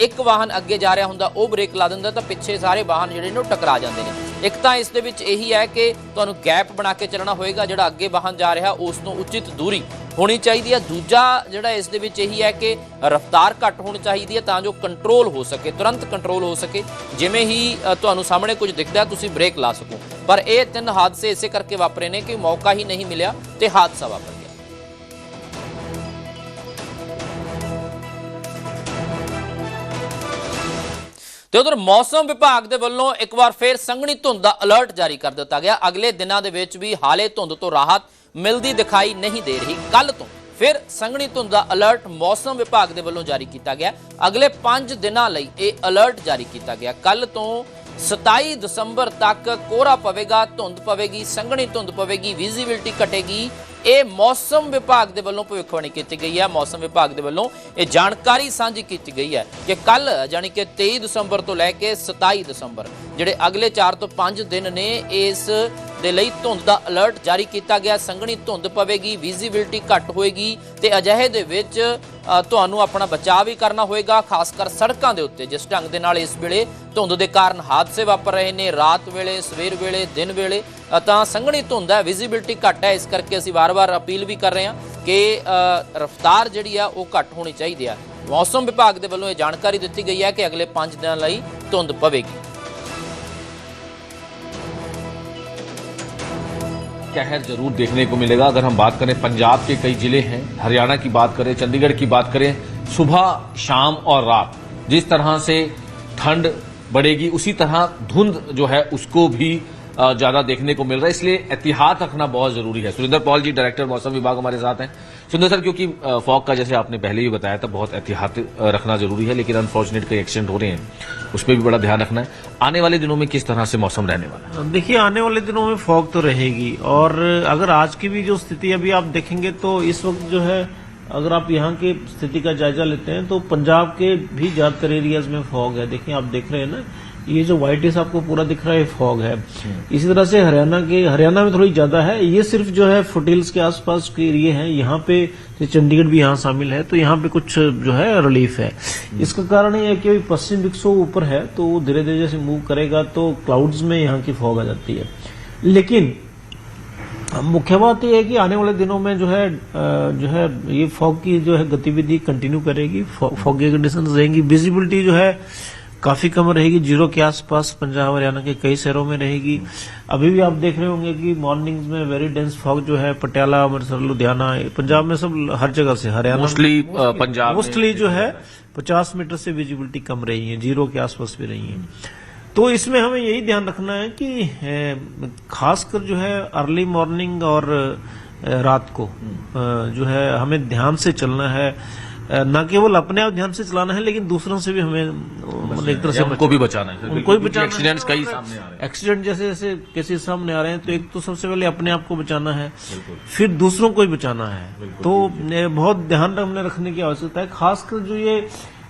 A: ਇੱਕ ਵਾਹਨ ਅੱਗੇ ਜਾ ਰਿਹਾ ਹੁੰਦਾ, ਉਹ ਬ੍ਰੇਕ ਲਾ ਦਿੰਦਾ, ਤਾਂ ਪਿੱਛੇ ਸਾਰੇ ਵਾਹਨ ਜਿਹੜੇ ਨੇ, ਉਹ ਟਕਰਾ ਜਾਂਦੇ ਨੇ। ਇੱਕ ਤਾਂ ਇਸ ਦੇ ਵਿੱਚ ਇਹੀ ਹੈ ਕਿ ਤੁਹਾਨੂੰ ਗੈਪ ਬਣਾ ਕੇ ਚੱਲਣਾ ਹੋਏਗਾ, ਜਿਹੜਾ ਅੱਗੇ ਵਾਹਨ ਜਾ ਰਿਹਾ, ਉਸ ਤੋਂ ਉਚਿਤ ਦੂਰੀ। ਹੋਣੀ ਚਾਹੀਦੀ ਹੈ। ਦੂਜਾ ਜਿਹੜਾ ਇਸ ਦੇ ਵਿੱਚ ਇਹੀ ਹੈ ਕਿ ਰਫ਼ਤਾਰ ਘੱਟ ਹੋਣੀ ਚਾਹੀਦੀ ਹੈ ਤਾਂ ਜੋ ਕੰਟਰੋਲ ਹੋ ਸਕੇ, ਤੁਰੰਤ ਕੰਟਰੋਲ ਹੋ ਸਕੇ। ਜਿਵੇਂ ਹੀ ਤੁਹਾਨੂੰ ਸਾਹਮਣੇ ਕੁਝ ਦਿਖਦਾ ਤੁਸੀਂ ਬ੍ਰੇਕ ਲਾ ਸਕੋ। ਪਰ ਇਹ ਤਿੰਨ ਹਾਦਸੇ ਇਸੇ ਕਰਕੇ ਵਾਪਰੇ ਨੇ ਕਿ ਮੌਕਾ ਹੀ ਨਹੀਂ ਮਿਲਿਆ ਤੇ ਹਾਦਸਾ ਵਾਪਰ ਗਿਆ। ਤੇ ਉਧਰ ਮੌਸਮ ਵਿਭਾਗ ਦੇ ਵੱਲੋਂ ਇੱਕ ਵਾਰ ਫੇਰ ਸੰਘਣੀ ਧੁੰਦ ਦਾ ਅਲਰਟ ਜਾਰੀ ਕਰ ਦਿੱਤਾ ਗਿਆ। ਅਗਲੇ ਦਿਨਾਂ ਦੇ ਵਿੱਚ ਵੀ ਹਾਲੇ ਧੁੰਦ ਤੋਂ ਰਾਹਤ ਮਿਲਦੀ ਦਿਖਾਈ ਨਹੀਂ ਦੇ ਰਹੀ। ਕੱਲ ਤੋਂ ਫਿਰ ਸੰਘਣੀ ਧੁੰਦ ਦਾ ਅਲਰਟ ਮੌਸਮ ਵਿਭਾਗ ਦੇ ਵੱਲੋਂ ਜਾਰੀ ਕੀਤਾ ਗਿਆ। ਅਗਲੇ 5 ਦਿਨਾਂ ਲਈ ਇਹ ਅਲਰਟ ਜਾਰੀ ਕੀਤਾ ਗਿਆ। ਕੱਲ ਤੋਂ 27 ਦਸੰਬਰ ਤੱਕ ਕੋਹਰਾ ਪਵੇਗਾ, ਧੁੰਦ ਪਵੇਗੀ, ਸੰਘਣੀ ਧੁੰਦ ਪਵੇਗੀ ਵਿਜ਼ਿਬਿਲਟੀ ਘਟੇਗੀ। ਇਹ ਮੌਸਮ ਵਿਭਾਗ ਦੇ ਵੱਲੋਂ ਭਵਿੱਖਬਾਣੀ ਕੀਤੀ ਗਈ ਹੈ। ਮੌਸਮ ਵਿਭਾਗ ਦੇ ਵੱਲੋਂ ਇਹ ਜਾਣਕਾਰੀ ਸਾਂਝੀ ਕੀਤੀ ਗਈ ਹੈ ਕਿ ਕੱਲ ਯਾਨੀ ਕਿ 23 ਦਸੰਬਰ ਤੋਂ ਲੈ ਕੇ 27 ਦਸੰਬਰ, ਜਿਹੜੇ ਅਗਲੇ 4 ਤੋਂ 5 ਦਿਨ ਨੇ ਇਸ ਦੇ ਲਈ ਧੁੰਦ ਦਾ ਅਲਰਟ ਜਾਰੀ ਕੀਤਾ ਗਿਆ। ਸੰਘਣੀ ਧੁੰਦ ਪਵੇਗੀ ਵਿਜ਼ਿਬਿਲਟੀ ਘੱਟ ਹੋਏਗੀ ਤੇ ਅਜਿਹੇ ਦੇ ਵਿੱਚ ਤੁਹਾਨੂੰ ਆਪਣਾ ਬਚਾਅ ਵੀ ਕਰਨਾ ਹੋਏਗਾ, ਖਾਸ ਕਰ ਸੜਕਾਂ ਦੇ ਉੱਤੇ। ਜਿਸ ਢੰਗ ਦੇ ਨਾਲ ਇਸ ਵੇਲੇ ਧੁੰਦ ਦੇ ਕਾਰਨ ਹਾਦਸੇ ਵਾਪਰ ਰਹੇ ਨੇ, ਰਾਤ ਵੇਲੇ, ਸਵੇਰ ਵੇਲੇ, ਦਿਨ ਵੇਲੇ ਤਾਂ ਸੰਘਣੀ ਧੁੰਦ ਹੈ ਵਿਜ਼ਿਬਿਲਟੀ ਘੱਟ ਹੈ। ਇਸ ਕਰਕੇ ਅਸੀਂ ਵਾਰ-ਵਾਰ ਅਪੀਲ ਵੀ ਕਰ ਰਹੇ ਹਾਂ ਕਿ ਰਫ਼ਤਾਰ ਜਿਹੜੀ ਆ, ਉਹ ਘੱਟ ਹੋਣੀ ਚਾਹੀਦੀ ਆ ਮੌਸਮ ਵਿਭਾਗ ਦੇ ਵੱਲੋਂ ਇਹ ਜਾਣਕਾਰੀ ਦਿੱਤੀ ਗਈ ਹੈ ਕਿ ਅਗਲੇ 5 ਦਿਨਾਂ ਲਈ ਧੁੰਦ ਪਵੇਗੀ।
E: कहर ज़रूर देखने को मिलेगा। अगर हम बात करें, पंजाब के कई ज़िले हैं, हरियाणा की बात करें, चंडीगढ़ की बात करें, सुबह, शाम और रात, जिस तरह से ठंड बढ़ेगी, उसी तरह धुंध जो है, उसको भी ज़्यादा देखने को मिल रहा है, इसलिए एहतियात रखना बहुत ज़रूरी है। सुरेंद्र पॉल जी, डायरेक्टर, मौसम विभाग हमारे साथ हैं। सुरेंद्र सर, क्योंकि फॉग का जैसे आपने पहले ही बताया था, बहुत एहतियात रखना ज़रूरी है, लेकिन अनफॉर्चुनेट कई एक्सीडेंट हो रहे हैं। उस पर भी बड़ा ध्यान रखना है। आने वाले दिनों में किस तरह से मौसम रहने वाला है?
F: देखिए, आने वाले दिनों में फॉग तो रहेगी, और अगर आज की भी जो स्थिति अभी आप देखेंगे तो इस वक्त जो है, अगर आप यहाँ की स्थिति का जायजा लेते हैं तो पंजाब के भी ज़्यादातर एरियाज़ में फॉग है। देखिए, आप देख रहे हैं ना ये जो व्हाइटिस आपको पूरा दिख रहा है फॉग है। इसी तरह से हरियाणा के, हरियाणा में थोड़ी ज़्यादा है। ये सिर्फ़ जो है फुटिल्स के आसपास के एरिए हैं। यहाँ पे चंडीगढ़ भी यहाँ शामिल है तो यहाँ पे कुछ जो है रिलीफ है। इसका कारण ये कि पश्चिम विक्षोभ ऊपर है तो धीरे धीरे जैसे मूव करेगा तो क्लाउड्स में यहाँ की फॉग आ जाती है। लेकिन, मुख्य बात यह है कि आने वाले दिनों में जो है जो है ये फॉग की जो है गतिविधि कंटिन्यू करेगी। फॉग की कंडीशन रहेंगी। विजिबिलिटी जो है काफ़ी कम रहेगी ज़ीरो के आसपास पंजाब हरियाणा के कई शहरों में रहेगी। अभी भी आप देख रहे होंगे कि मॉर्निंग्स में वेरी डेंस फॉग जो है पटियाला अमृतसर लुधियाना पंजाब में सब हर जगह से हरियाणा
E: मोस्टली पंजाब
F: मोस्टली जो है 50 मीटर से विजिबिलिटी कम रही है ज़ीरो के आसपास भी रही है। तो इसमें हमें यही ध्यान रखना है कि खासकर जो है अर्ली मॉर्निंग और रात को जो है हमें ध्यान से चलना है। न केवल अपने आप ध्यान से चलाना है लेकिन दूसरों से भी हमें मतलब एक तरह से
E: उनको भी बचाना है
F: उनको भी बचाना एक्सीडेंट
E: कई सामने आ रहे हैं।
F: एक्सीडेंट जैसे जैसे केसेस सामने आ रहे हैं तो एक तो सबसे पहले अपने आप को बचाना है फिर दूसरों को भी बचाना है। तो बहुत ध्यान हमने रखने की आवश्यकता है खासकर जो ये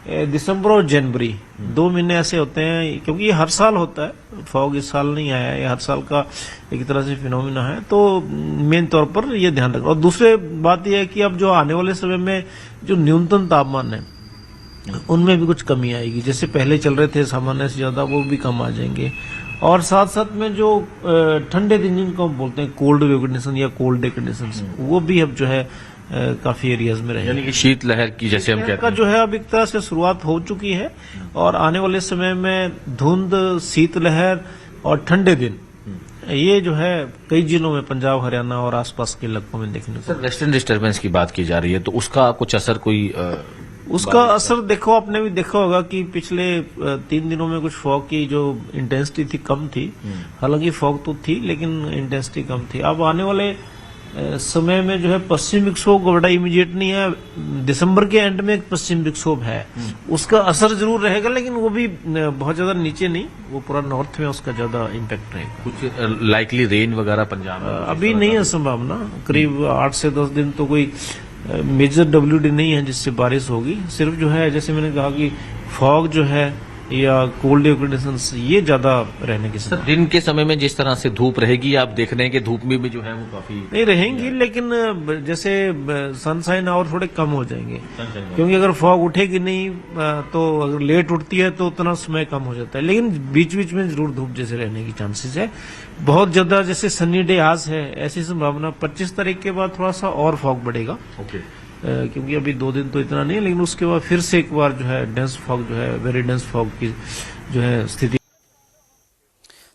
F: दिसंबर और जनवरी, दो महीने ऐसे होते हैं, क्योंकि ये हर साल होता है, फॉग इस साल नहीं आया, ये हर साल का एक तरह से फिनोमिना है तो मेन तौर पर ये ध्यान रखना। और दूसरे बात यह है कि अब जो आने वाले समय में जो न्यूनतम तापमान है, उनमें भी कुछ कमी आएगी। जैसे पहले चल रहे थे सामान्य से ज़्यादा, वो भी कम आ जाएँगे। और साथ साथ में जो ठंडे दिन जिनको हम बोलते हैं कोल्ड वेव कंडीशन या कोल्ड डे कंडीशन वो भी अब जो है काफ़ी एरियाज़ में रहेंगे
E: यानी कि शीत लहर की जैसे हम कहते हैं।
F: जो है अब एक तरह से शुरुआत हो चुकी है और आने वाले समय में धुंध शीतलहर और ठंडे दिन ये जो है कई जिलों में पंजाब हरियाणा और आसपास के इलाकों में देखने को
E: सर वेस्टर्न डिस्टर्बेंस की बात की जा रही है तो उसका कुछ असर कोई अ,
F: उसका असर देखो आपने भी देखा होगा कि पिछले तीन दिनों में कुछ फॉग की जो इंटेंसिटी थी कम थी। हालाँकि फॉग तो थी लेकिन इंटेंसिटी कम थी। अब आने वाले समय में जो है पश्चिम विक्षोभ को बड़ा इमीडिएट नहीं है। दिसंबर के एंड में एक पश्चिम विक्षोभ है। उसका असर ज़रूर रहेगा लेकिन वो भी बहुत ज़्यादा नीचे नहीं वो पूरा नॉर्थ में उसका ज़्यादा इम्पैक्ट रहेगा।
E: कुछ लाइकली रेन वगैरह पंजाब में
F: अभी नहीं है संभावना। करीब आठ से दस दिन तो कोई मेजर डब्ल्यूडी नहीं है जिससे बारिश होगी। सिर्फ़ जो है जैसे मैंने कहा कि फॉग जो है या कोल्ड कंडीशंस ये ज़्यादा रहने की
E: सर दिन के समय में जिस तरह से धूप रहेगी आप देख रहे हैं कि धूप में भी जो है वो काफ़ी
F: नहीं रहेंगी लेकिन जैसे सनसाइन आवर थोड़े कम हो जाएँगे। क्योंकि अगर फॉग उठेगी नहीं तो अगर लेट उठती है तो उतना समय कम हो जाता है। लेकिन बीच बीच में ज़रूर धूप जैसे रहने की चांसेस है। बहुत ज़्यादा जैसे सनी डे आज है ऐसी संभावना 25 तारीख के बाद थोड़ा सा और फॉग बढ़ेगा।
E: ओके
F: क्योंकि अभी दो दिन तो इतना नहीं है लेकिन उसके बाद फिर से एक बार जो है डेंस फॉग जो है वेरी डेंस फॉग की जो है स्थिति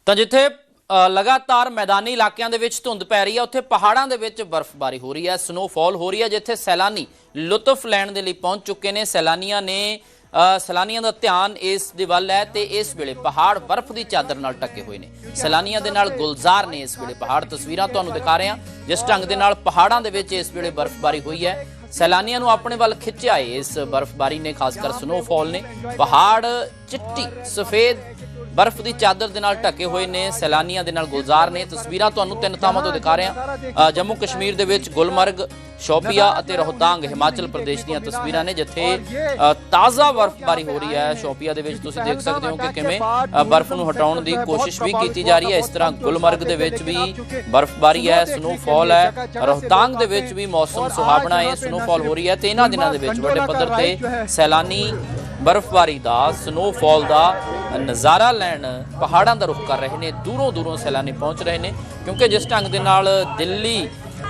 A: ਤਾਂ ਜਿੱਥੇ ਅ, ਲਗਾਤਾਰ ਮੈਦਾਨੀ ਇਲਾਕਿਆਂ ਦੇ ਵਿੱਚ ਧੁੰਦ ਪੈ ਰਹੀ ਹੈ ਉੱਥੇ ਪਹਾੜਾਂ ਦੇ ਵਿੱਚ ਬਰਫ਼ਬਾਰੀ ਹੋ ਰਹੀ ਹੈ ਸਨੋਫਾਲ ਹੋ ਰਹੀ ਹੈ ਜਿੱਥੇ ਸੈਲਾਨੀ ਲੁਤਫ ਲੈਣ ਦੇ ਲਈ ਪਹੁੰਚ ਚੁੱਕੇ ਨੇ ਸੈਲਾਨੀਆਂ ਨੇ ਅ, ਸੈਲਾਨੀਆਂ ਦਾ ਧਿਆਨ ਇਸ ਦੇ ਵੱਲ ਹੈ ਤੇ ਇਸ ਵੇਲੇ ਪਹਾੜ ਬਰਫ਼ ਦੀ ਚਾਦਰ ਨਾਲ ਢੱਕੇ ਹੋਏ ਨੇ ਸੈਲਾਨੀਆਂ ਦੇ ਨਾਲ ਗੁਲਜ਼ਾਰ ਨੇ ਇਸ ਵੇਲੇ ਪਹਾੜ ਤਸਵੀਰਾਂ ਤੁਹਾਨੂੰ ਦਿਖਾ ਰਹੇ ਹਾਂ ਜਿਸ ਢੰਗ ਦੇ ਨਾਲ ਪਹਾੜਾਂ ਦੇ ਵਿੱਚ ਇਸ ਵੇਲੇ ਬਰਫ਼ਬਾਰੀ ਹੋਈ ਹੈ ਸੈਲਾਨੀਆਂ ਨੂੰ ਆਪਣੇ ਵੱਲ ਖਿੱਚਿਆ ਹੈ ਇਸ ਬਰਫ਼ਬਾਰੀ ਨੇ ਖਾਸ ਕਰ ਸਨੋਫਾਲ ਨੇ। ਪਹਾੜ ਚਿੱਟੀ ਸਫੇਦ ਬਰਫ਼ ਦੀ ਚਾਦਰ ਦੇ ਨਾਲ ਢਕੇ ਹੋਏ ਨੇ, ਸੈਲਾਨੀਆਂ ਦੇ ਨਾਲ ਗੁਲਜ਼ਾਰ ਨੇ। ਤਸਵੀਰਾਂ ਤੁਹਾਨੂੰ ਤਿੰਨ ਥਾਵਾਂ ਤੋਂ ਦਿਖਾ ਰਹੇ ਹਾਂ। ਜੰਮੂ ਕਸ਼ਮੀਰ ਦੇ ਵਿੱਚ ਗੁਲਮਰਗ, ਸ਼ੋਪੀਆ ਅਤੇ ਰੋਹਤਾਂਗ ਹਿਮਾਚਲ ਪ੍ਰਦੇਸ਼ ਦੀਆਂ ਤਸਵੀਰਾਂ ਨੇ, ਜਿੱਥੇ ਤਾਜ਼ਾ ਬਰਫ਼ਬਾਰੀ ਹੋ ਰਹੀ ਹੈ। ਸ਼ੋਪੀਆ ਦੇ ਵਿੱਚ ਤੁਸੀਂ ਦੇਖ ਸਕਦੇ ਹੋ ਕਿ ਕਿਵੇਂ ਬਰਫ਼ ਨੂੰ ਹਟਾਉਣ ਦੀ ਕੋਸ਼ਿਸ਼ ਵੀ ਕੀਤੀ ਜਾ ਰਹੀ ਹੈ। ਇਸ ਤਰ੍ਹਾਂ ਗੁਲਮਰਗ ਦੇ ਵਿੱਚ ਵੀ ਬਰਫ਼ਬਾਰੀ ਹੈ ਸਨੋਫਾਲ ਹੈ। ਰੋਹਤਾਂਗ ਦੇ ਵਿੱਚ ਵੀ ਮੌਸਮ ਸੁਹਾਵਣਾ ਹੈ ਸਨੋਫਾਲ ਹੋ ਰਹੀ ਹੈ ਤੇ ਇਹਨਾਂ ਦਿਨਾਂ ਦੇ ਵਿੱਚ ਵੱਡੇ ਪੱਧਰ ਤੇ ਸੈਲਾਨੀ ਬਰਫ਼ਬਾਰੀ ਦਾ ਸਨੋਫਾਲ ਦਾ ਨਜ਼ਾਰਾ ਲੈਣ ਪਹਾੜਾਂ ਦਾ ਰੁਖ ਕਰ ਰਹੇ ਨੇ, ਦੂਰੋਂ ਦੂਰੋਂ ਸੈਲਾਨੀ ਪਹੁੰਚ ਰਹੇ ਨੇ, ਕਿਉਂਕਿ ਜਿਸ ਢੰਗ ਦੇ ਨਾਲ ਦਿੱਲੀ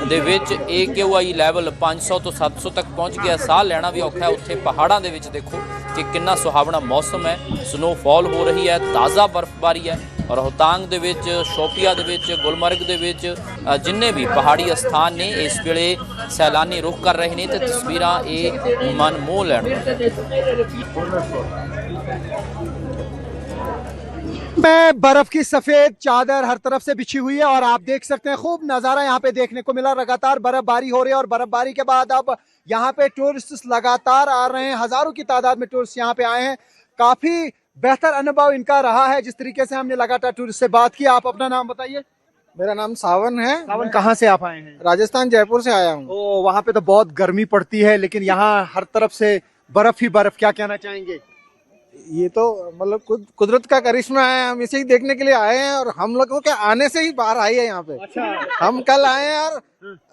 A: ਦੇ ਵਿੱਚ AQI ਲੈਵਲ 500 ਤੋਂ 700 ਤੱਕ ਪਹੁੰਚ ਗਿਆ, ਸਾਹ ਲੈਣਾ ਵੀ ਔਖਾ ਹੈ। ਉੱਥੇ ਪਹਾੜਾਂ ਦੇ ਵਿੱਚ ਦੇਖੋ ਕਿ ਕਿੰਨਾ ਸੁਹਾਵਣਾ ਮੌਸਮ ਹੈ ਸਨੋਫਾਲ ਹੋ ਰਹੀ ਹੈ, ਤਾਜ਼ਾ ਬਰਫ਼ਬਾਰੀ ਹੈ। ਰੋਹਤਾਂਗ ਦੇ ਵਿੱਚ ਸ਼ੋਪੀਆ ਦੇ ਵਿੱਚ ਗੁਲਮਰਗ ਦੇ ਵਿੱਚ ਅ, ਜਿੰਨੇ ਵੀ ਪਹਾੜੀ ਸਥਾਨ ਨੇ ਇਸ ਵੇਲੇ ਸੈਲਾਨੀ ਰੁਖ ਕਰ ਰਹੇ ਨੇ ਤੇ ਤਸਵੀਰਾਂ ਇਹ ਮਨ ਮੋਹ ਲੈਣ
G: में बर्फ की सफेद चादर हर तरफ से बिछी हुई है और आप देख सकते हैं खूब नजारा यहाँ पे देखने को मिला लगातार बर्फबारी हो रही है और बर्फबारी के बाद अब यहाँ पे टूरिस्ट लगातार आ रहे हैं हजारों की तादाद में टूरिस्ट यहाँ पे आए हैं काफी बेहतर अनुभव इनका रहा है। जिस तरीके से हमने लगातार टूरिस्ट से बात की आप अपना नाम बताइए।
H: मेरा नाम सावन है।
G: सावन कहाँ से आप आए हैं?
H: राजस्थान जयपुर से आया हूँ।
G: ओ वहाँ पे तो बहुत गर्मी पड़ती है लेकिन यहाँ हर तरफ़ से बर्फ़ ही बर्फ़। क्या कहना चाहेंगे?
H: ये तो मतलब कुद- कुदरत का करिश्मा है। हम इसे ही देखने के लिए आए हैं और हम लोगों के आने से ही बाहर आई है यहाँ पे।
G: अच्छा।
H: हम कल आए हैं और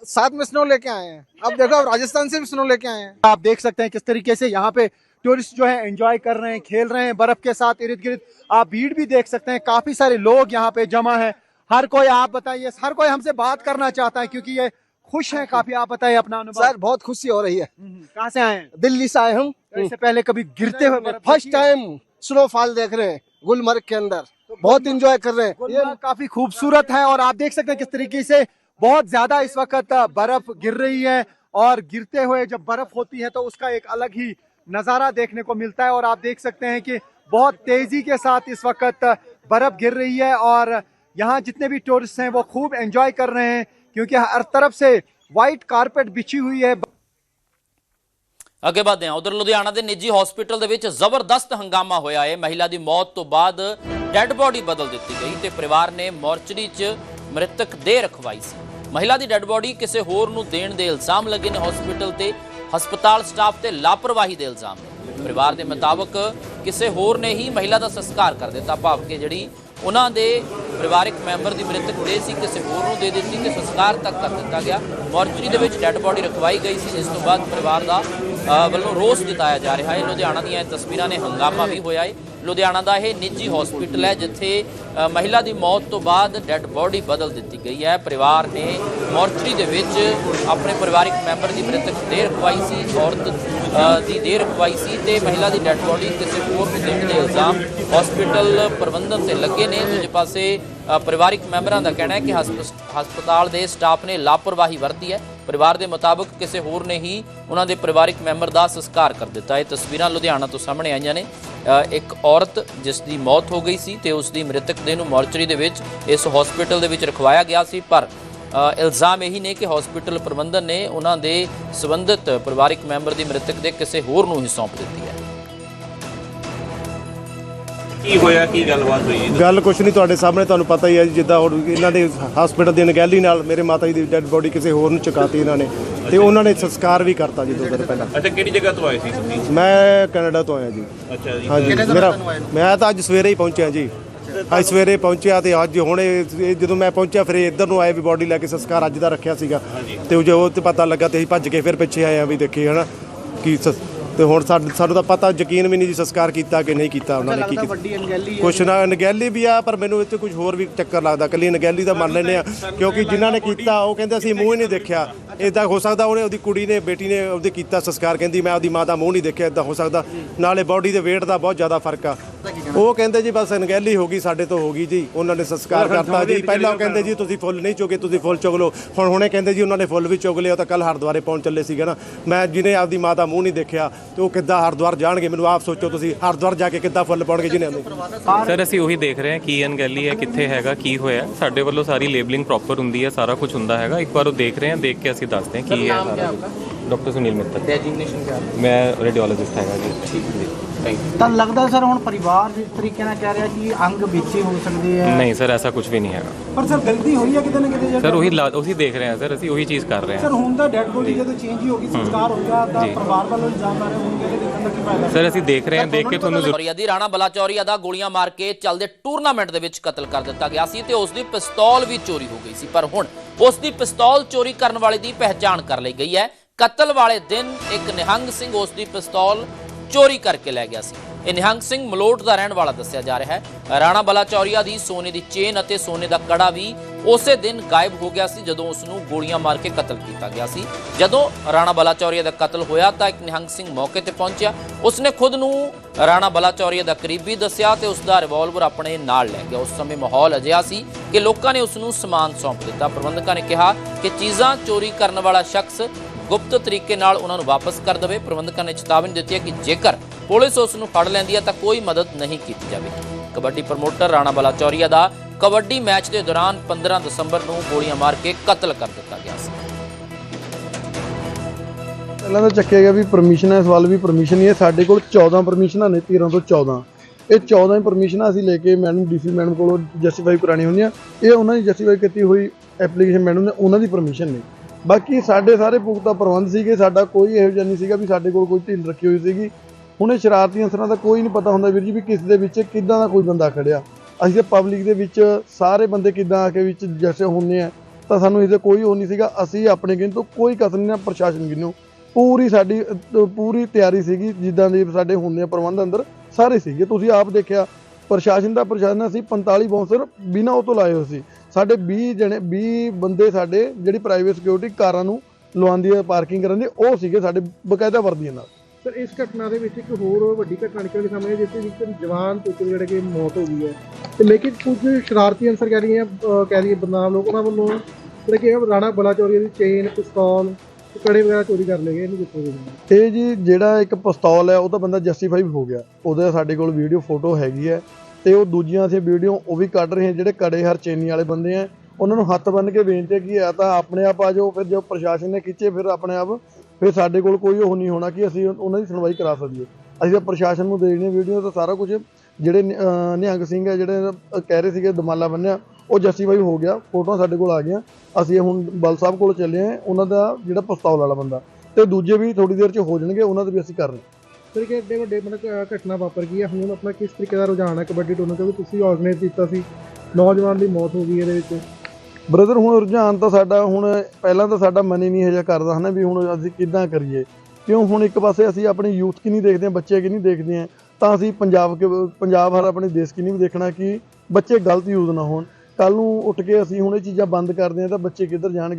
H: साथ में स्नो लेके आए हैं। अब देखो अब राजस्थान से भी स्नो लेके आए हैं।
G: आप देख सकते हैं किस तरीके से यहाँ पे टूरिस्ट जो है एंजॉय कर रहे हैं खेल रहे हैं बर्फ़ के साथ इर्द गिर्द। आप भीड़ भी देख सकते हैं काफ़ी सारे लोग यहाँ पे जमा है। हर कोई आप बताइए हर कोई हमसे बात करना चाहता है क्योंकि ये खुश है काफ़ी आप बताइए अपना अनुभव।
H: सर बहुत खुशी हो रही है।
G: हम्म, कहाँ से आए हैं?
H: दिल्ली से आए हम।
G: इससे पहले कभी गिरते हुए
H: फ़र्स्ट? टाइम स्नोफॉल देख रहे हैं गुलमर्ग के अंदर। बहुत इंजॉय कर रहे हैं। ये
G: काफ़ी खूबसूरत है और आप देख सकते हैं किस तरीके से बहुत ज़्यादा इस वक्त बर्फ़ गिर रही है और गिरते हुए जब बर्फ़ होती है तो उसका एक अलग ही नजारा देखने को मिलता है और आप देख सकते हैं कि बहुत तेजी के साथ इस वक्त बर्फ गिर रही है और यहाँ जितने भी टूरिस्ट हैं वो खूब एंजॉय कर रहे हैं क्योंकि हर तरफ से व्हाइट कारपेट बिछी हुई है
A: ਅੱਗੇ ਵਧਦੇ ਹਾਂ ਉਧਰ ਲੁਧਿਆਣਾ ਦੇ ਨਿੱਜੀ ਹਸਪੀਟਲ ਦੇ ਵਿੱਚ ਜ਼ਬਰਦਸਤ ਹੰਗਾਮਾ ਹੋਇਆ ਹੈ ਮਹਿਲਾ ਦੀ ਮੌਤ ਤੋਂ ਬਾਅਦ ਡੈੱਡ ਬੋਡੀ ਬਦਲ ਦਿੱਤੀ ਗਈ ਤੇ ਪਰਿਵਾਰ ਨੇ ਮੋਰਚਰੀ 'ਚ ਮ੍ਰਿਤਕ ਦੇਹ ਰਖਵਾਈ ਸੀ ਮਹਿਲਾ ਦੀ ਡੈੱਡ ਬੋਡੀ ਕਿਸੇ ਹੋਰ ਨੂੰ ਦੇਣ ਦੇ ਇਲਜ਼ਾਮ ਲੱਗੇ ਨੇ ਹਸਪੀਟਲ ਤੇ ਹਸਪਤਾਲ ਸਟਾਫ ਤੇ ਲਾਪਰਵਾਹੀ ਦੇ ਇਲਜ਼ਾਮ ਨੇ। ਪਰਿਵਾਰ ਦੇ ਮੁਤਾਬਕ ਕਿਸੇ ਹੋਰ ਨੇ ਹੀ ਮਹਿਲਾ ਦਾ ਸੰਸਕਾਰ ਕਰ ਦਿੱਤਾ। ਭਾਵ ਕਿ ਜਿਹੜੀ ਉਹਨਾਂ ਦੇ ਪਰਿਵਾਰਕ ਮੈਂਬਰ ਦੀ ਮ੍ਰਿਤਕ ਦੇ ਸੀ, ਕਿਸੇ ਹੋਰ ਨੂੰ ਦੇ ਦਿੱਤੀ ਤੇ ਸੰਸਕਾਰ ਤੱਕ ਕਰ ਦਿੱਤਾ ਗਿਆ। ਮੋਰਚਰੀ ਦੇ ਵਿੱਚ ਡੈੱਡ ਬੋਡੀ ਰਖਵਾਈ ਗਈ ਸੀ, ਜਿਸ ਤੋਂ ਬਾਅਦ ਪਰਿਵਾਰ ਦਾ ਵੱਲੋਂ ਰੋਸ ਜਤਾਇਆ ਜਾ ਰਿਹਾ ਹੈ। ਲੁਧਿਆਣਾ ਦੀਆਂ ਇਹ ਤਸਵੀਰਾਂ ਨੇ ਹੰਗਾਮਾ ਵੀ ਹੋਇਆ ਹੈ ਲੁਧਿਆਣਾ ਦਾ ਇਹ ਨਿੱਜੀ ਹਸਪੀਟਲ ਹੈ, ਜਿੱਥੇ ਮਹਿਲਾ ਦੀ ਮੌਤ ਤੋਂ ਬਾਅਦ ਡੈੱਡ ਬੋਡੀ ਬਦਲ ਦਿੱਤੀ ਗਈ ਹੈ। ਪਰਿਵਾਰ ਨੇ ਮੋਰਚਰੀ ਦੇ ਵਿੱਚ ਆਪਣੇ ਪਰਿਵਾਰਕ ਮੈਂਬਰ ਦੀ ਮ੍ਰਿਤਕ ਦੇਹ ਰਖਵਾਈ ਸੀ, ਔਰਤ ਦੀ ਦੇਹ ਰਖਵਾਈ ਸੀ ਤੇ ਮਹਿਲਾ ਦੀ ਡੈੱਡ ਬੋਡੀ ਕਿਸੇ ਹੋਰ ਨੂੰ ਦੇਣ ਦੇ ਇਲਜ਼ਾਮ ਹਸਪੀਟਲ ਪ੍ਰਬੰਧਨ ਤੇ ਲੱਗੇ ਨੇ। ਦੂਜੇ ਪਾਸੇ ਪਰਿਵਾਰਿਕ ਮੈਂਬਰਾਂ ਦਾ ਕਹਿਣਾ ਹੈ ਕਿ ਹਸਪ- ਹਸਪਤਾਲ ਦੇ ਸਟਾਫ ਨੇ ਲਾਪਰਵਾਹੀ ਵਰਤੀ ਹੈ। ਪਰਿਵਾਰ ਦੇ ਮੁਤਾਬਕ ਕਿਸੇ ਹੋਰ ਨੇ ਹੀ ਉਹਨਾਂ ਦੇ ਪਰਿਵਾਰਕ ਮੈਂਬਰ ਦਾ ਸੰਸਕਾਰ ਕਰ ਦਿੱਤਾ। ਇਹ ਤਸਵੀਰਾਂ ਲੁਧਿਆਣਾ ਤੋਂ ਸਾਹਮਣੇ ਆਈਆਂ ਨੇ। ਇੱਕ ਔਰਤ ਜਿਸ ਦੀ ਮੌਤ ਹੋ ਗਈ ਸੀ ਤੇ ਉਸ ਦੀ ਮ੍ਰਿਤਕ ਦੇਹ ਨੂੰ ਮੋਰਚਰੀ ਦੇ ਵਿੱਚ ਇਸ ਹਸਪੀਟਲ ਦੇ ਵਿੱਚ ਰਖਵਾਇਆ ਗਿਆ ਸੀ। ਪਰ ਇਲਜ਼ਾਮ ਇਹੀ ਨੇ ਕਿ ਹਸਪੀਟਲ ਪ੍ਰਬੰਧਨ ਨੇ ਉਹਨਾਂ ਦੇ ਸੰਬੰਧਿਤ ਪਰਿਵਾਰਕ ਮੈਂਬਰ ਦੀ ਮ੍ਰਿਤਕ ਦੇ ਕਿਸੇ ਹੋਰ ਨੂੰ ਹੀ ਸੌਂਪ ਦਿੱਤੀ ਹੈ।
I: ਕੀ ਹੋਇਆ ਕੀ ਗੱਲਬਾਤ ਹੋਈ? ਜੀ
J: ਗੱਲ ਕੁਛ ਨਹੀਂ ਤੁਹਾਡੇ ਸਾਹਮਣੇ ਤੁਹਾਨੂੰ ਪਤਾ ਹੀ ਹੈ ਜੀ, ਜਿੱਦਾਂ ਹੁਣ ਇਹਨਾਂ ਦੇ ਹਸਪੀਟਲ ਦੀ ਅਣਗਹਿਲੀ ਨਾਲ ਮੇਰੇ ਮਾਤਾ ਜੀ ਦੀ ਡੈੱਡ ਬੋਡੀ ਕਿਸੇ ਹੋਰ ਨੂੰ ਚੁਕਾਤੀ ਇਹਨਾਂ ਨੇ ਤੇ ਉਹਨਾਂ ਨੇ ਸੰਸਕਾਰ ਵੀ ਕਰਤਾ ਜੀ ਦੋ ਦਿਨ ਪਹਿਲਾਂ।
I: ਅੱਛਾ ਕਿਹੜੀ ਜਗ੍ਹਾ ਤੋਂ ਆਏ ਸੀ ਤੁਸੀਂ?
J: ਮੈਂ ਕੈਨੇਡਾ ਤੋਂ ਆਇਆ ਜੀ।
I: ਅੱਛਾ ਜੀ।
J: ਹਾਂਜੀ ਮੇਰਾ ਮੈਂ ਤਾਂ ਅੱਜ ਸਵੇਰੇ ਹੀ ਪਹੁੰਚਿਆ ਜੀ। ਅੱਜ ਸਵੇਰੇ ਪਹੁੰਚਿਆ ਤੇ ਅੱਜ ਹੁਣ ਇਹ ਜਦੋਂ ਮੈਂ ਪਹੁੰਚਿਆ ਫਿਰ ਇਹ ਇੱਧਰ ਨੂੰ ਆਏ ਵੀ ਬੋਡੀ ਲੈ ਕੇ ਸੰਸਕਾਰ ਅੱਜ ਦਾ ਰੱਖਿਆ ਸੀਗਾ। ਤੇ ਉਹ ਜੋ ਤੇ ਪਤਾ ਲੱਗਾ ਤੇ ਅਸੀਂ ਭੱਜ ਕੇ ਫਿਰ ਪਿੱਛੇ ਆਏ ਆ ਵੀ ਦੇਖੀ ਹਨਾ ਕੀ ਸਸ- ਤੇ ਹੁਣ ਸਾਨੂੰ ਸਾਨੂੰ ਤਾਂ ਪਤਾ ਯਕੀਨ ਵੀ ਨਹੀਂ ਜੀ ਸੰਸਕਾਰ ਕੀਤਾ ਕਿ ਨਹੀਂ ਕੀਤਾ ਉਹਨਾਂ ਨੇ ਕੀ
H: ਵੱਡੀ ਅਣਗਹਿਲੀ
J: ਕੁਛ ਨਾ ਅਣਗਹਿਲੀ ਵੀ ਆ ਪਰ ਮੈਨੂੰ ਇੱਥੇ ਕੁਝ ਹੋਰ ਵੀ ਚੱਕਰ ਲੱਗਦਾ। ਕੱਲੀ ਅਣਗਹਿਲੀ ਤਾਂ ਮੰਨ ਲੈਂਦੇ ਆ ਕਿਉਂਕਿ ਜਿਨ੍ਹਾਂ ਨੇ ਕੀਤਾ ਉਹ ਕਹਿੰਦੇ ਅਸੀਂ ਮੂੰਹ ਹੀ ਨਹੀਂ ਦੇਖਿਆ। ਇਦਾਂ ਹੋ ਸਕਦਾ ਉਹਨੇ ਉਹਦੀ ਕੁੜੀ ਨੇ ਬੇਟੀ ਨੇ ਉਹਦੇ ਕੀਤਾ ਸੰਸਕਾਰ ਕਹਿੰਦੀ ਮੈਂ ਉਹਦੀ ਮਾਂ ਦਾ ਮੂੰਹ ਨਹੀਂ ਦੇਖਿਆ ਇਦਾਂ ਹੋ ਸਕਦਾ। ਨਾਲੇ ਬਾਡੀ ਦੇ weight ਦਾ ਬਹੁਤ ਜ਼ਿਆਦਾ ਫ਼ਰਕ ਆ। ਉਹ ਕਹਿੰਦੇ ਜੀ ਬਸ ਅਣਗਹਿਲੀ ਹੋ ਗਈ ਸਾਡੇ ਤੋਂ ਹੋ ਗਈ ਜੀ ਉਹਨਾਂ ਨੇ ਸੰਸਕਾਰ ਕਰਤਾ ਜੀ। ਪਹਿਲਾਂ ਉਹ ਕਹਿੰਦੇ ਜੀ ਤੁਸੀਂ ਫੁੱਲ ਨਹੀਂ ਚੁਗੇ ਤੁਸੀਂ ਫੁੱਲ ਚੁਗ ਲਓ। ਹੁਣ ਹੁਣੇ ਕਹਿੰਦੇ ਜੀ ਉਹਨਾਂ ਨੇ ਫੁੱਲ ਵੀ ਚੁਗ ਲਿਆ ਤਾਂ ਕੱਲ ਹਰਦੁਆਰੇ ਪਹੁੰਚ ਚੱਲੇ ਸੀਗੇ ਨਾ ਮੈਂ ਜਿਹਨੇ ਆਪਦੀ ਮਾਂ ਦਾ ਮੂੰਹ ਨਹੀਂ ਦੇਖਿਆ ਤੇ ਉਹ ਕਿੱਦਾਂ ਹਰਦੁਆਰ ਜਾਣਗੇ? ਮੈਨੂੰ ਆਪ ਸੋਚੋ ਤੁਸੀਂ, ਹਰਦੁਆਰ ਜਾ ਕੇ ਕਿੱਦਾਂ ਫੁੱਲ ਪਾਉਣਗੇ ਜਿਹਨੇ ਨੂੰ?
K: ਸਰ, ਅਸੀਂ ਉਹੀ ਦੇਖ ਰਹੇ ਹਾਂ, ਕੀ ਅਣਗਹਿਲੀ ਹੈ, ਕਿੱਥੇ ਹੈਗਾ, ਕੀ ਹੋਇਆ। ਸਾਡੇ ਵੱਲੋਂ ਸਾਰੀ ਲੇਬਲਿੰਗ ਪ੍ਰੋਪਰ ਹੁੰਦੀ ਹੈ, ਸਾਰਾ ਕੁਝ ਹੁੰਦਾ ਹੈਗਾ। ਇੱਕ ਵਾਰ ਉਹ ਦੇਖ ਰਹੇ ਹਾਂ, ਦੇਖ ਕੇ ਅਸੀਂ ਦੱਸਦੇ ਹਾਂ ਕੀ ਹੈ ਸਾਰਾ। ਡਾਕਟਰ ਸੁਨੀਲ ਮਿੱਤਲ।
A: ਡੈਜਿਗਨੇਸ਼ਨ ਕਿਆ?
K: ਮੈਂ ਰੇਡੀਓਲੋਜਿਸਟ ਹੈਗਾ ਜੀ।
A: ਠੀਕ ਥੈਂਕ ਯੂ
H: ਤਾਂ ਲੱਗਦਾ ਸਰ ਹੁਣ ਪਰਿਵਾਰ ਜਿਸ ਤਰੀਕੇ ਨਾਲ ਕਹਿ ਰਿਹਾ ਕਿ ਅੰਗ ਵਿੱਚੇ ਹੋ ਸਕਦੇ ਆ।
K: ਨਹੀਂ ਸਰ ਐਸਾ ਕੁਝ ਵੀ ਨਹੀਂ ਹੈਗਾ।
H: ਪਰ ਸਰ ਗਲਤੀ ਹੋਈ ਹੈ ਕਿਤੇ ਨਾ ਕਿਤੇ
K: ਸਰ ਉਹੀ ਲਾ- ਉਹੀ ਦੇਖ ਰਹੇ ਹਾਂ ਸਰ ਅਸੀਂ ਉਹੀ ਚੀਜ਼ ਕਰ ਰਹੇ ਹਾਂ
H: ਹੁਣ ਤਾਂ ਡੈਡ ਬੋਡੀ ਜਦੋਂ ਚੇਂਜ ਹੀ ਹੋ ਗਈ ਸੰਸਕਾਰ ਹੋ ਗਿਆ ਤਾਂ
K: ਜੀ।
H: ਪਰਿਵਾਰ ਵੱਲੋਂ ਇਲਜ਼ਾਮ ਲਾ ਰਹੇ ਹੋਣਗੇ ਕਿ ਦੇਖਣ ਦਾ ਕੀ ਫਾਇਦਾ।
K: ਸਰ ਅਸੀਂ ਦੇਖ ਰਹੇ ਹਾਂ ਦੇਖ ਕੇ ਤੁਹਾਨੂੰ ਜ਼ਰੂਰ
A: ਚੌਰੀਆ ਦੀ ਰਾਣਾ ਬਲਾਚੌਰੀਆ ਦਾ ਗੋਲੀਆਂ ਮਾਰ ਕੇ ਚੱਲਦੇ ਟੂਰਨਾਮੈਂਟ ਦੇ ਵਿੱਚ ਕਤਲ ਕਰ ਦਿੱਤਾ ਗਿਆ ਸੀ ਤੇ ਉਸ ਦੀ ਪਿਸਤੌਲ ਵੀ ਚੋਰੀ ਹੋ ਗਈ ਸੀ। ਪਰ ਹੁਣ ਉਸ ਦੀ ਪਿਸਤੌਲ ਚੋਰੀ ਕਰਨ ਵਾਲੇ ਦੀ ਪਹਿਚਾਣ ਕਰ ਲਈ ਗਈ ਹੈ। ਕਤਲ ਵਾਲੇ ਦਿਨ ਇੱਕ ਨਿਹੰਗ ਸਿੰਘ ਉਸ ਦੀ ਪਿਸਤੌਲ ਚੋਰੀ ਕਰਕੇ ਲੈ ਗਿਆ ਸੀ। ਇਹ ਨਿਹੰਗ ਸਿੰਘ ਮਲੋਟ ਦਾ ਰਹਿਣ ਵਾਲਾ ਦੱਸਿਆ ਜਾ ਰਿਹਾ ਹੈ। ਰਾਣਾ ਬਲਾਚੌਰੀਆ ਦੀ ਸੋਨੇ ਦੀ ਚੇਨ ਅਤੇ ਸੋਨੇ ਦਾ ਕੜਾ ਵੀ ਉਸੇ ਦਿਨ ਗਾਇਬ ਹੋ ਗਿਆ ਸੀ ਜਦੋਂ ਉਸ ਨੂੰ ਗੋਲੀਆਂ ਮਾਰ ਕੇ ਕਤਲ ਕੀਤਾ ਗਿਆ ਸੀ। ਜਦੋਂ ਰਾਣਾ ਬਲਾਚੌਰੀਆ ਦਾ ਕਤਲ ਹੋਇਆ ਤਾਂ ਇੱਕ ਨਿਹੰਗ ਸਿੰਘ ਮੌਕੇ ਤੇ ਪਹੁੰਚਿਆ। ਉਸਨੇ ਖੁਦ ਨੂੰ ਰਾਣਾ ਬਲਾਚੌਰੀਆ ਦਾ ਕਰੀਬੀ ਦੱਸਿਆ ਤੇ ਉਸ ਦਾ ਰਿਵਾਲਵਰ ਆਪਣੇ ਨਾਲ ਲੈ ਗਿਆ। ਉਸ ਸਮੇਂ ਮਾਹੌਲ ਅਜਿਹਾ ਸੀ ਕਿ ਲੋਕਾਂ ਨੇ ਉਸ ਨੂੰ ਸਮਾਨ ਸੌਂਪ ਦਿੱਤਾ। ਪ੍ਰਬੰਧਕਾਂ ਨੇ ਕਿਹਾ ਕਿ ਚੀਜ਼ਾਂ ਚੋਰੀ ਕਰਨ ਵਾਲਾ ਸ਼ਖਸ ਗੁਪਤ ਤਰੀਕੇ ਨਾਲ ਉਹਨਾਂ ਨੂੰ ਵਾਪਸ ਕਰ ਦੇਵੇ। ਪ੍ਰਬੰਧਕਾਂ ਨੇ ਚੇਤਾਵਨੀ ਦਿੱਤੀ ਹੈ ਕਿ ਜੇਕਰ ਪੁਲਿਸ ਉਸ ਨੂੰ ਫੜ ਲੈਂਦੀ ਹੈ ਤਾਂ ਕੋਈ ਮਦਦ ਨਹੀਂ ਕੀਤੀ ਜਾਵੇਗੀ। ਕਬੱਡੀ ਪ੍ਰਮੋਟਰ ਰਾਣਾ ਬਲਾਚੌਰੀਆ ਦਾ ਕਬੱਡੀ ਮੈਚ ਦੇ ਦੌਰਾਨ 15 ਦਸੰਬਰ ਨੂੰ ਗੋਲੀਆਂ ਮਾਰ ਕੇ ਕਤਲ ਕਰ ਦਿੱਤਾ ਗਿਆ ਸੀ।
H: ਪਹਿਲਾਂ ਤਾਂ ਚੱਕਿਆ ਗਿਆ ਵੀ ਪਰਮਿਸ਼ਨ ਹੈ, ਇਸ ਵੀ ਪਰਮਿਸ਼ਨ ਨਹੀਂ ਹੈ। ਸਾਡੇ ਕੋਲ 14 ਪਰਮਿਸ਼ਨਾਂ ਨੇ 13 ਤੋਂ 14 ਇਹ 14 ਹੀ ਪਰਮਿਸ਼ਨਾਂ ਅਸੀਂ ਲੈ ਕੇ ਮੈਡਮ, ਡੀਸੀ ਮੈਡਮ ਕੋਲੋਂ ਜਸਟੀਫਾਈ ਕਰਾਣੀ ਹੁੰਦੀਆਂ। ਇਹ ਉਹਨਾਂ ਦੀ ਜਸਟੀਫਾਈ ਕੀਤੀ ਹੋਈ ਐਪਲੀਕੇਸ਼ਨ ਮੈਡਮ ਨੇ, ਉਹਨਾਂ ਦੀ ਪਰਮਿਸ਼ਨ ਨੇ। ਬਾਕੀ ਸਾਡੇ ਸਾਰੇ ਪੁਖਤਾ ਪ੍ਰਬੰਧ ਸੀਗੇ, ਸਾਡਾ ਕੋਈ ਇਹੋ ਜਿਹਾ ਨਹੀਂ ਸੀਗਾ ਵੀ ਸਾਡੇ ਕੋਲ ਕੋਈ ਢਿੱਲ ਰੱਖੀ ਹੋਈ ਸੀਗੀ। ਹੁਣ ਇਹ ਸ਼ਰਾਰਤੀ ਅਸਰਾਂ ਦਾ ਕੋਈ ਨਹੀਂ ਪਤਾ ਹੁੰਦਾ ਵੀਰ ਜੀ ਵੀ ਕਿਸ ਦੇ ਵਿੱਚ ਕਿੱਦਾਂ ਦਾ ਕੋਈ ਬੰਦਾ ਖੜਿਆ। ਅਸੀਂ ਤਾਂ ਪਬਲਿਕ ਦੇ ਵਿੱਚ ਸਾਰੇ ਬੰਦੇ ਕਿੱਦਾਂ ਆ ਕੇ ਵਿੱਚ ਜੈਸੇ ਹੁੰਦੇ ਆ, ਤਾਂ ਸਾਨੂੰ ਇਹਦੇ ਕੋਈ ਉਹ ਨਹੀਂ ਸੀਗਾ। ਅਸੀਂ ਆਪਣੇ ਗਿਣ ਤੋਂ ਕੋਈ ਕਸਰ ਨਹੀਂ ਨਾ ਪ੍ਰਸ਼ਾਸਨ ਗਿਣੋਂ ਪੂਰੀ ਸਾਡੀ, ਪੂਰੀ ਤਿਆਰੀ ਸੀਗੀ, ਜਿੱਦਾਂ ਦੇ ਸਾਡੇ ਹੁੰਦੇ ਆ ਪ੍ਰਬੰਧ ਅੰਦਰ, ਸਾਰੇ ਸੀਗੇ। ਤੁਸੀਂ ਆਪ ਦੇਖਿਆ, ਪ੍ਰਸ਼ਾਸਨ ਦਾ ਪ੍ਰਸ਼ਾਸਨ ਅਸੀਂ 45 ਬਾਉਂਸਰ ਬਿਨਾਂ ਉਹ ਤੋਂ ਲਾਏ ਹੋਏ ਸੀ। ਸਾਡੇ 20 ਜਣੇ 20 ਬੰਦੇ ਸਾਡੇ ਜਿਹੜੀ ਪ੍ਰਾਈਵੇਟ ਸਿਕਿਉਰਿਟੀ ਕਾਰਾਂ ਨੂੰ ਲਵਾਉਂਦੀ ਹੈ ਪਾਰਕਿੰਗ ਕਰਨ ਦੀ ਉਹ ਸੀਗੇ ਸਾਡੇ ਬਕਾਇਦਾ ਵਰਦੀਆਂ ਨਾਲ।
G: ਸਰ ਇਸ ਘਟਨਾ ਦੇ ਵਿੱਚ ਇੱਕ ਹੋਰ ਵੱਡੀ ਘਟਨਾ ਨਿਕਲ ਕੇ ਸਾਹਮਣੇ ਜਿਸ ਵਿੱਚ ਇੱਕ ਜਵਾਨ ਪੁੱਤ ਜਿਹੜੇ ਕਿ ਮੌਤ ਹੋ ਗਈ ਹੈ। ਤੇ ਲੇਕਿਨ ਕੁਝ ਸ਼ਰਾਰਤੀ ਅਨਸਰ ਕਹਿ ਰਹੀਆਂ ਕਹਿ ਰਹੀਏ ਬਦਨਾਮ ਲੋਕ ਉਹਨਾਂ ਵੱਲੋਂ ਜਿਹੜੇ ਕਿ ਰਾਣਾ ਬਲਾਚੌਰੀਆ ਦੀ ਚੇਨ ਪਿਸਤੌਲ ਕੜੇ ਵਗੈਰਾ ਚੋਰੀ ਕਰ ਲਏ ਗਏ ਇਹਨੂੰ ਕਿੱਥੋਂ ਦੇ
H: ਇਹ ਜੀ ਜਿਹੜਾ ਇੱਕ ਪਿਸਤੌਲ ਹੈ ਉਹ ਤਾਂ ਬੰਦਾ ਜਸਟੀਫਾਈ ਹੋ ਗਿਆ। ਉਹਦੇ ਸਾਡੇ ਕੋਲ ਵੀਡੀਓ ਫੋਟੋ ਹੈਗੀ ਹੈ। ਤੇ ਉਹ ਦੂਜੀਆਂ ਅਸੀਂ ਵੀਡੀਓ ਉਹ ਵੀ ਕੱਢ ਰਹੇ ਹਾਂ, ਜਿਹੜੇ ਕੜੇ ਹਰ ਚੇਨੀ ਵਾਲੇ ਬੰਦੇ ਆ। ਉਹਨਾਂ ਨੂੰ ਹੱਥ ਬੰਨ ਕੇ ਬੇਨਤੀ ਹੈ ਕਿ ਆ ਤਾਂ ਆਪਣੇ ਆਪ ਆ ਜਾਓ, ਫਿਰ ਜੋ ਪ੍ਰਸ਼ਾਸਨ ਨੇ ਖਿੱਚੇ ਫਿਰ ਆਪਣੇ ਆਪ, ਫਿਰ ਸਾਡੇ ਕੋਲ ਕੋਈ ਉਹ ਨਹੀਂ ਹੋਣਾ ਕਿ ਅਸੀਂ ਉਹਨਾਂ ਦੀ ਸੁਣਵਾਈ ਕਰਾ ਸਕੀਏ। ਅਸੀਂ ਤਾਂ ਪ੍ਰਸ਼ਾਸਨ ਨੂੰ ਦੇ ਰਹੇ ਵੀਡੀਓ, ਤਾਂ ਸਾਰਾ ਕੁਝ ਜਿਹੜੇ ਨਿ- ਨਿਹੰਗ ਸਿੰਘ ਹੈ ਜਿਹੜੇ ਕਹਿ ਰਹੇ ਸੀਗੇ ਦਮਾਲਾ ਬੰਨਿਆ, ਉਹ ਜਸਟੀਫਾਈ ਹੋ ਗਿਆ, ਫੋਟੋਆਂ ਸਾਡੇ ਕੋਲ ਆ ਗਈਆਂ। ਅਸੀਂ ਹੁਣ ਬਲ ਸਾਹਿਬ ਕੋਲ ਚੱਲੇ ਆ ਉਹਨਾਂ ਦਾ ਜਿਹੜਾ ਪਿਸਤੌਲ ਵਾਲਾ ਬੰਦਾ, ਤੇ ਦੂਜੇ ਵੀ ਥੋੜੀ ਦੇਰ ਚ ਹੋ ਜਾਣਗੇ, ਉਹਨਾਂ ਦੇ ਵੀ ਅਸੀਂ ਕਰ ਰਹੇ
G: ਸਰ ਕਿ ਐਡੇ ਵੱਡੇ ਮਤਲਬ ਘਟਨਾ ਵਾਪਰ ਗਈ ਹੈ ਹੁਣ ਆਪਣਾ ਕਿਸ ਤਰੀਕੇ ਦਾ ਰੁਝਾਨ ਹੈ ਕਬੱਡੀ ਟੂਰਨਾਮੈਂਟ ਕਿਉਂਕਿ ਤੁਸੀਂ ਆਰਗੇਨਾਈਜ਼ ਕੀਤਾ ਸੀ। ਨੌਜਵਾਨ ਦੀ ਮੌਤ ਹੋ ਗਈ ਇਹਦੇ ਵਿੱਚ।
H: ਬ੍ਰਦਰ ਹੁਣ ਰੁਝਾਨ ਤਾਂ ਸਾਡਾ ਹੁਣ ਪਹਿਲਾਂ ਤਾਂ ਸਾਡਾ ਮਨ ਹੀ ਨਹੀਂ ਹਜਾ ਕਰਦਾ ਹਨਾ ਵੀ ਹੁਣ ਅਸੀਂ ਕਿੱਦਾਂ ਕਰੀਏ। ਕਿਉਂ ਹੁਣ ਇੱਕ ਪਾਸੇ ਅਸੀਂ ਆਪਣੀ ਯੂਥ ਕੀ ਨਹੀਂ ਦੇਖਦੇ ਹਾਂ, ਬੱਚੇ ਕੀ ਨਹੀਂ ਦੇਖਦੇ ਹਾਂ, ਤਾਂ ਅਸੀਂ ਪੰਜਾਬ ਕੇ, ਪੰਜਾਬ ਹਰ ਆਪਣੇ ਦੇਸ਼ ਕੀ ਨਹੀਂ ਵੀ ਦੇਖਣਾ ਕਿ ਬੱਚੇ ਗਲਤ ਯੂਜ਼ ਨਾ ਹੋਣ। ਕੱਲ ਨੂੰ ਉੱਠ ਕੇ ਅਸੀਂ ਹੁਣ ਇਹ ਚੀਜ਼ਾਂ ਬੰਦ ਕਰਦੇ ਹਾਂ ਤਾਂ ਬੱਚੇ ਕਿੱਧਰ ਜਾਣਗੇ?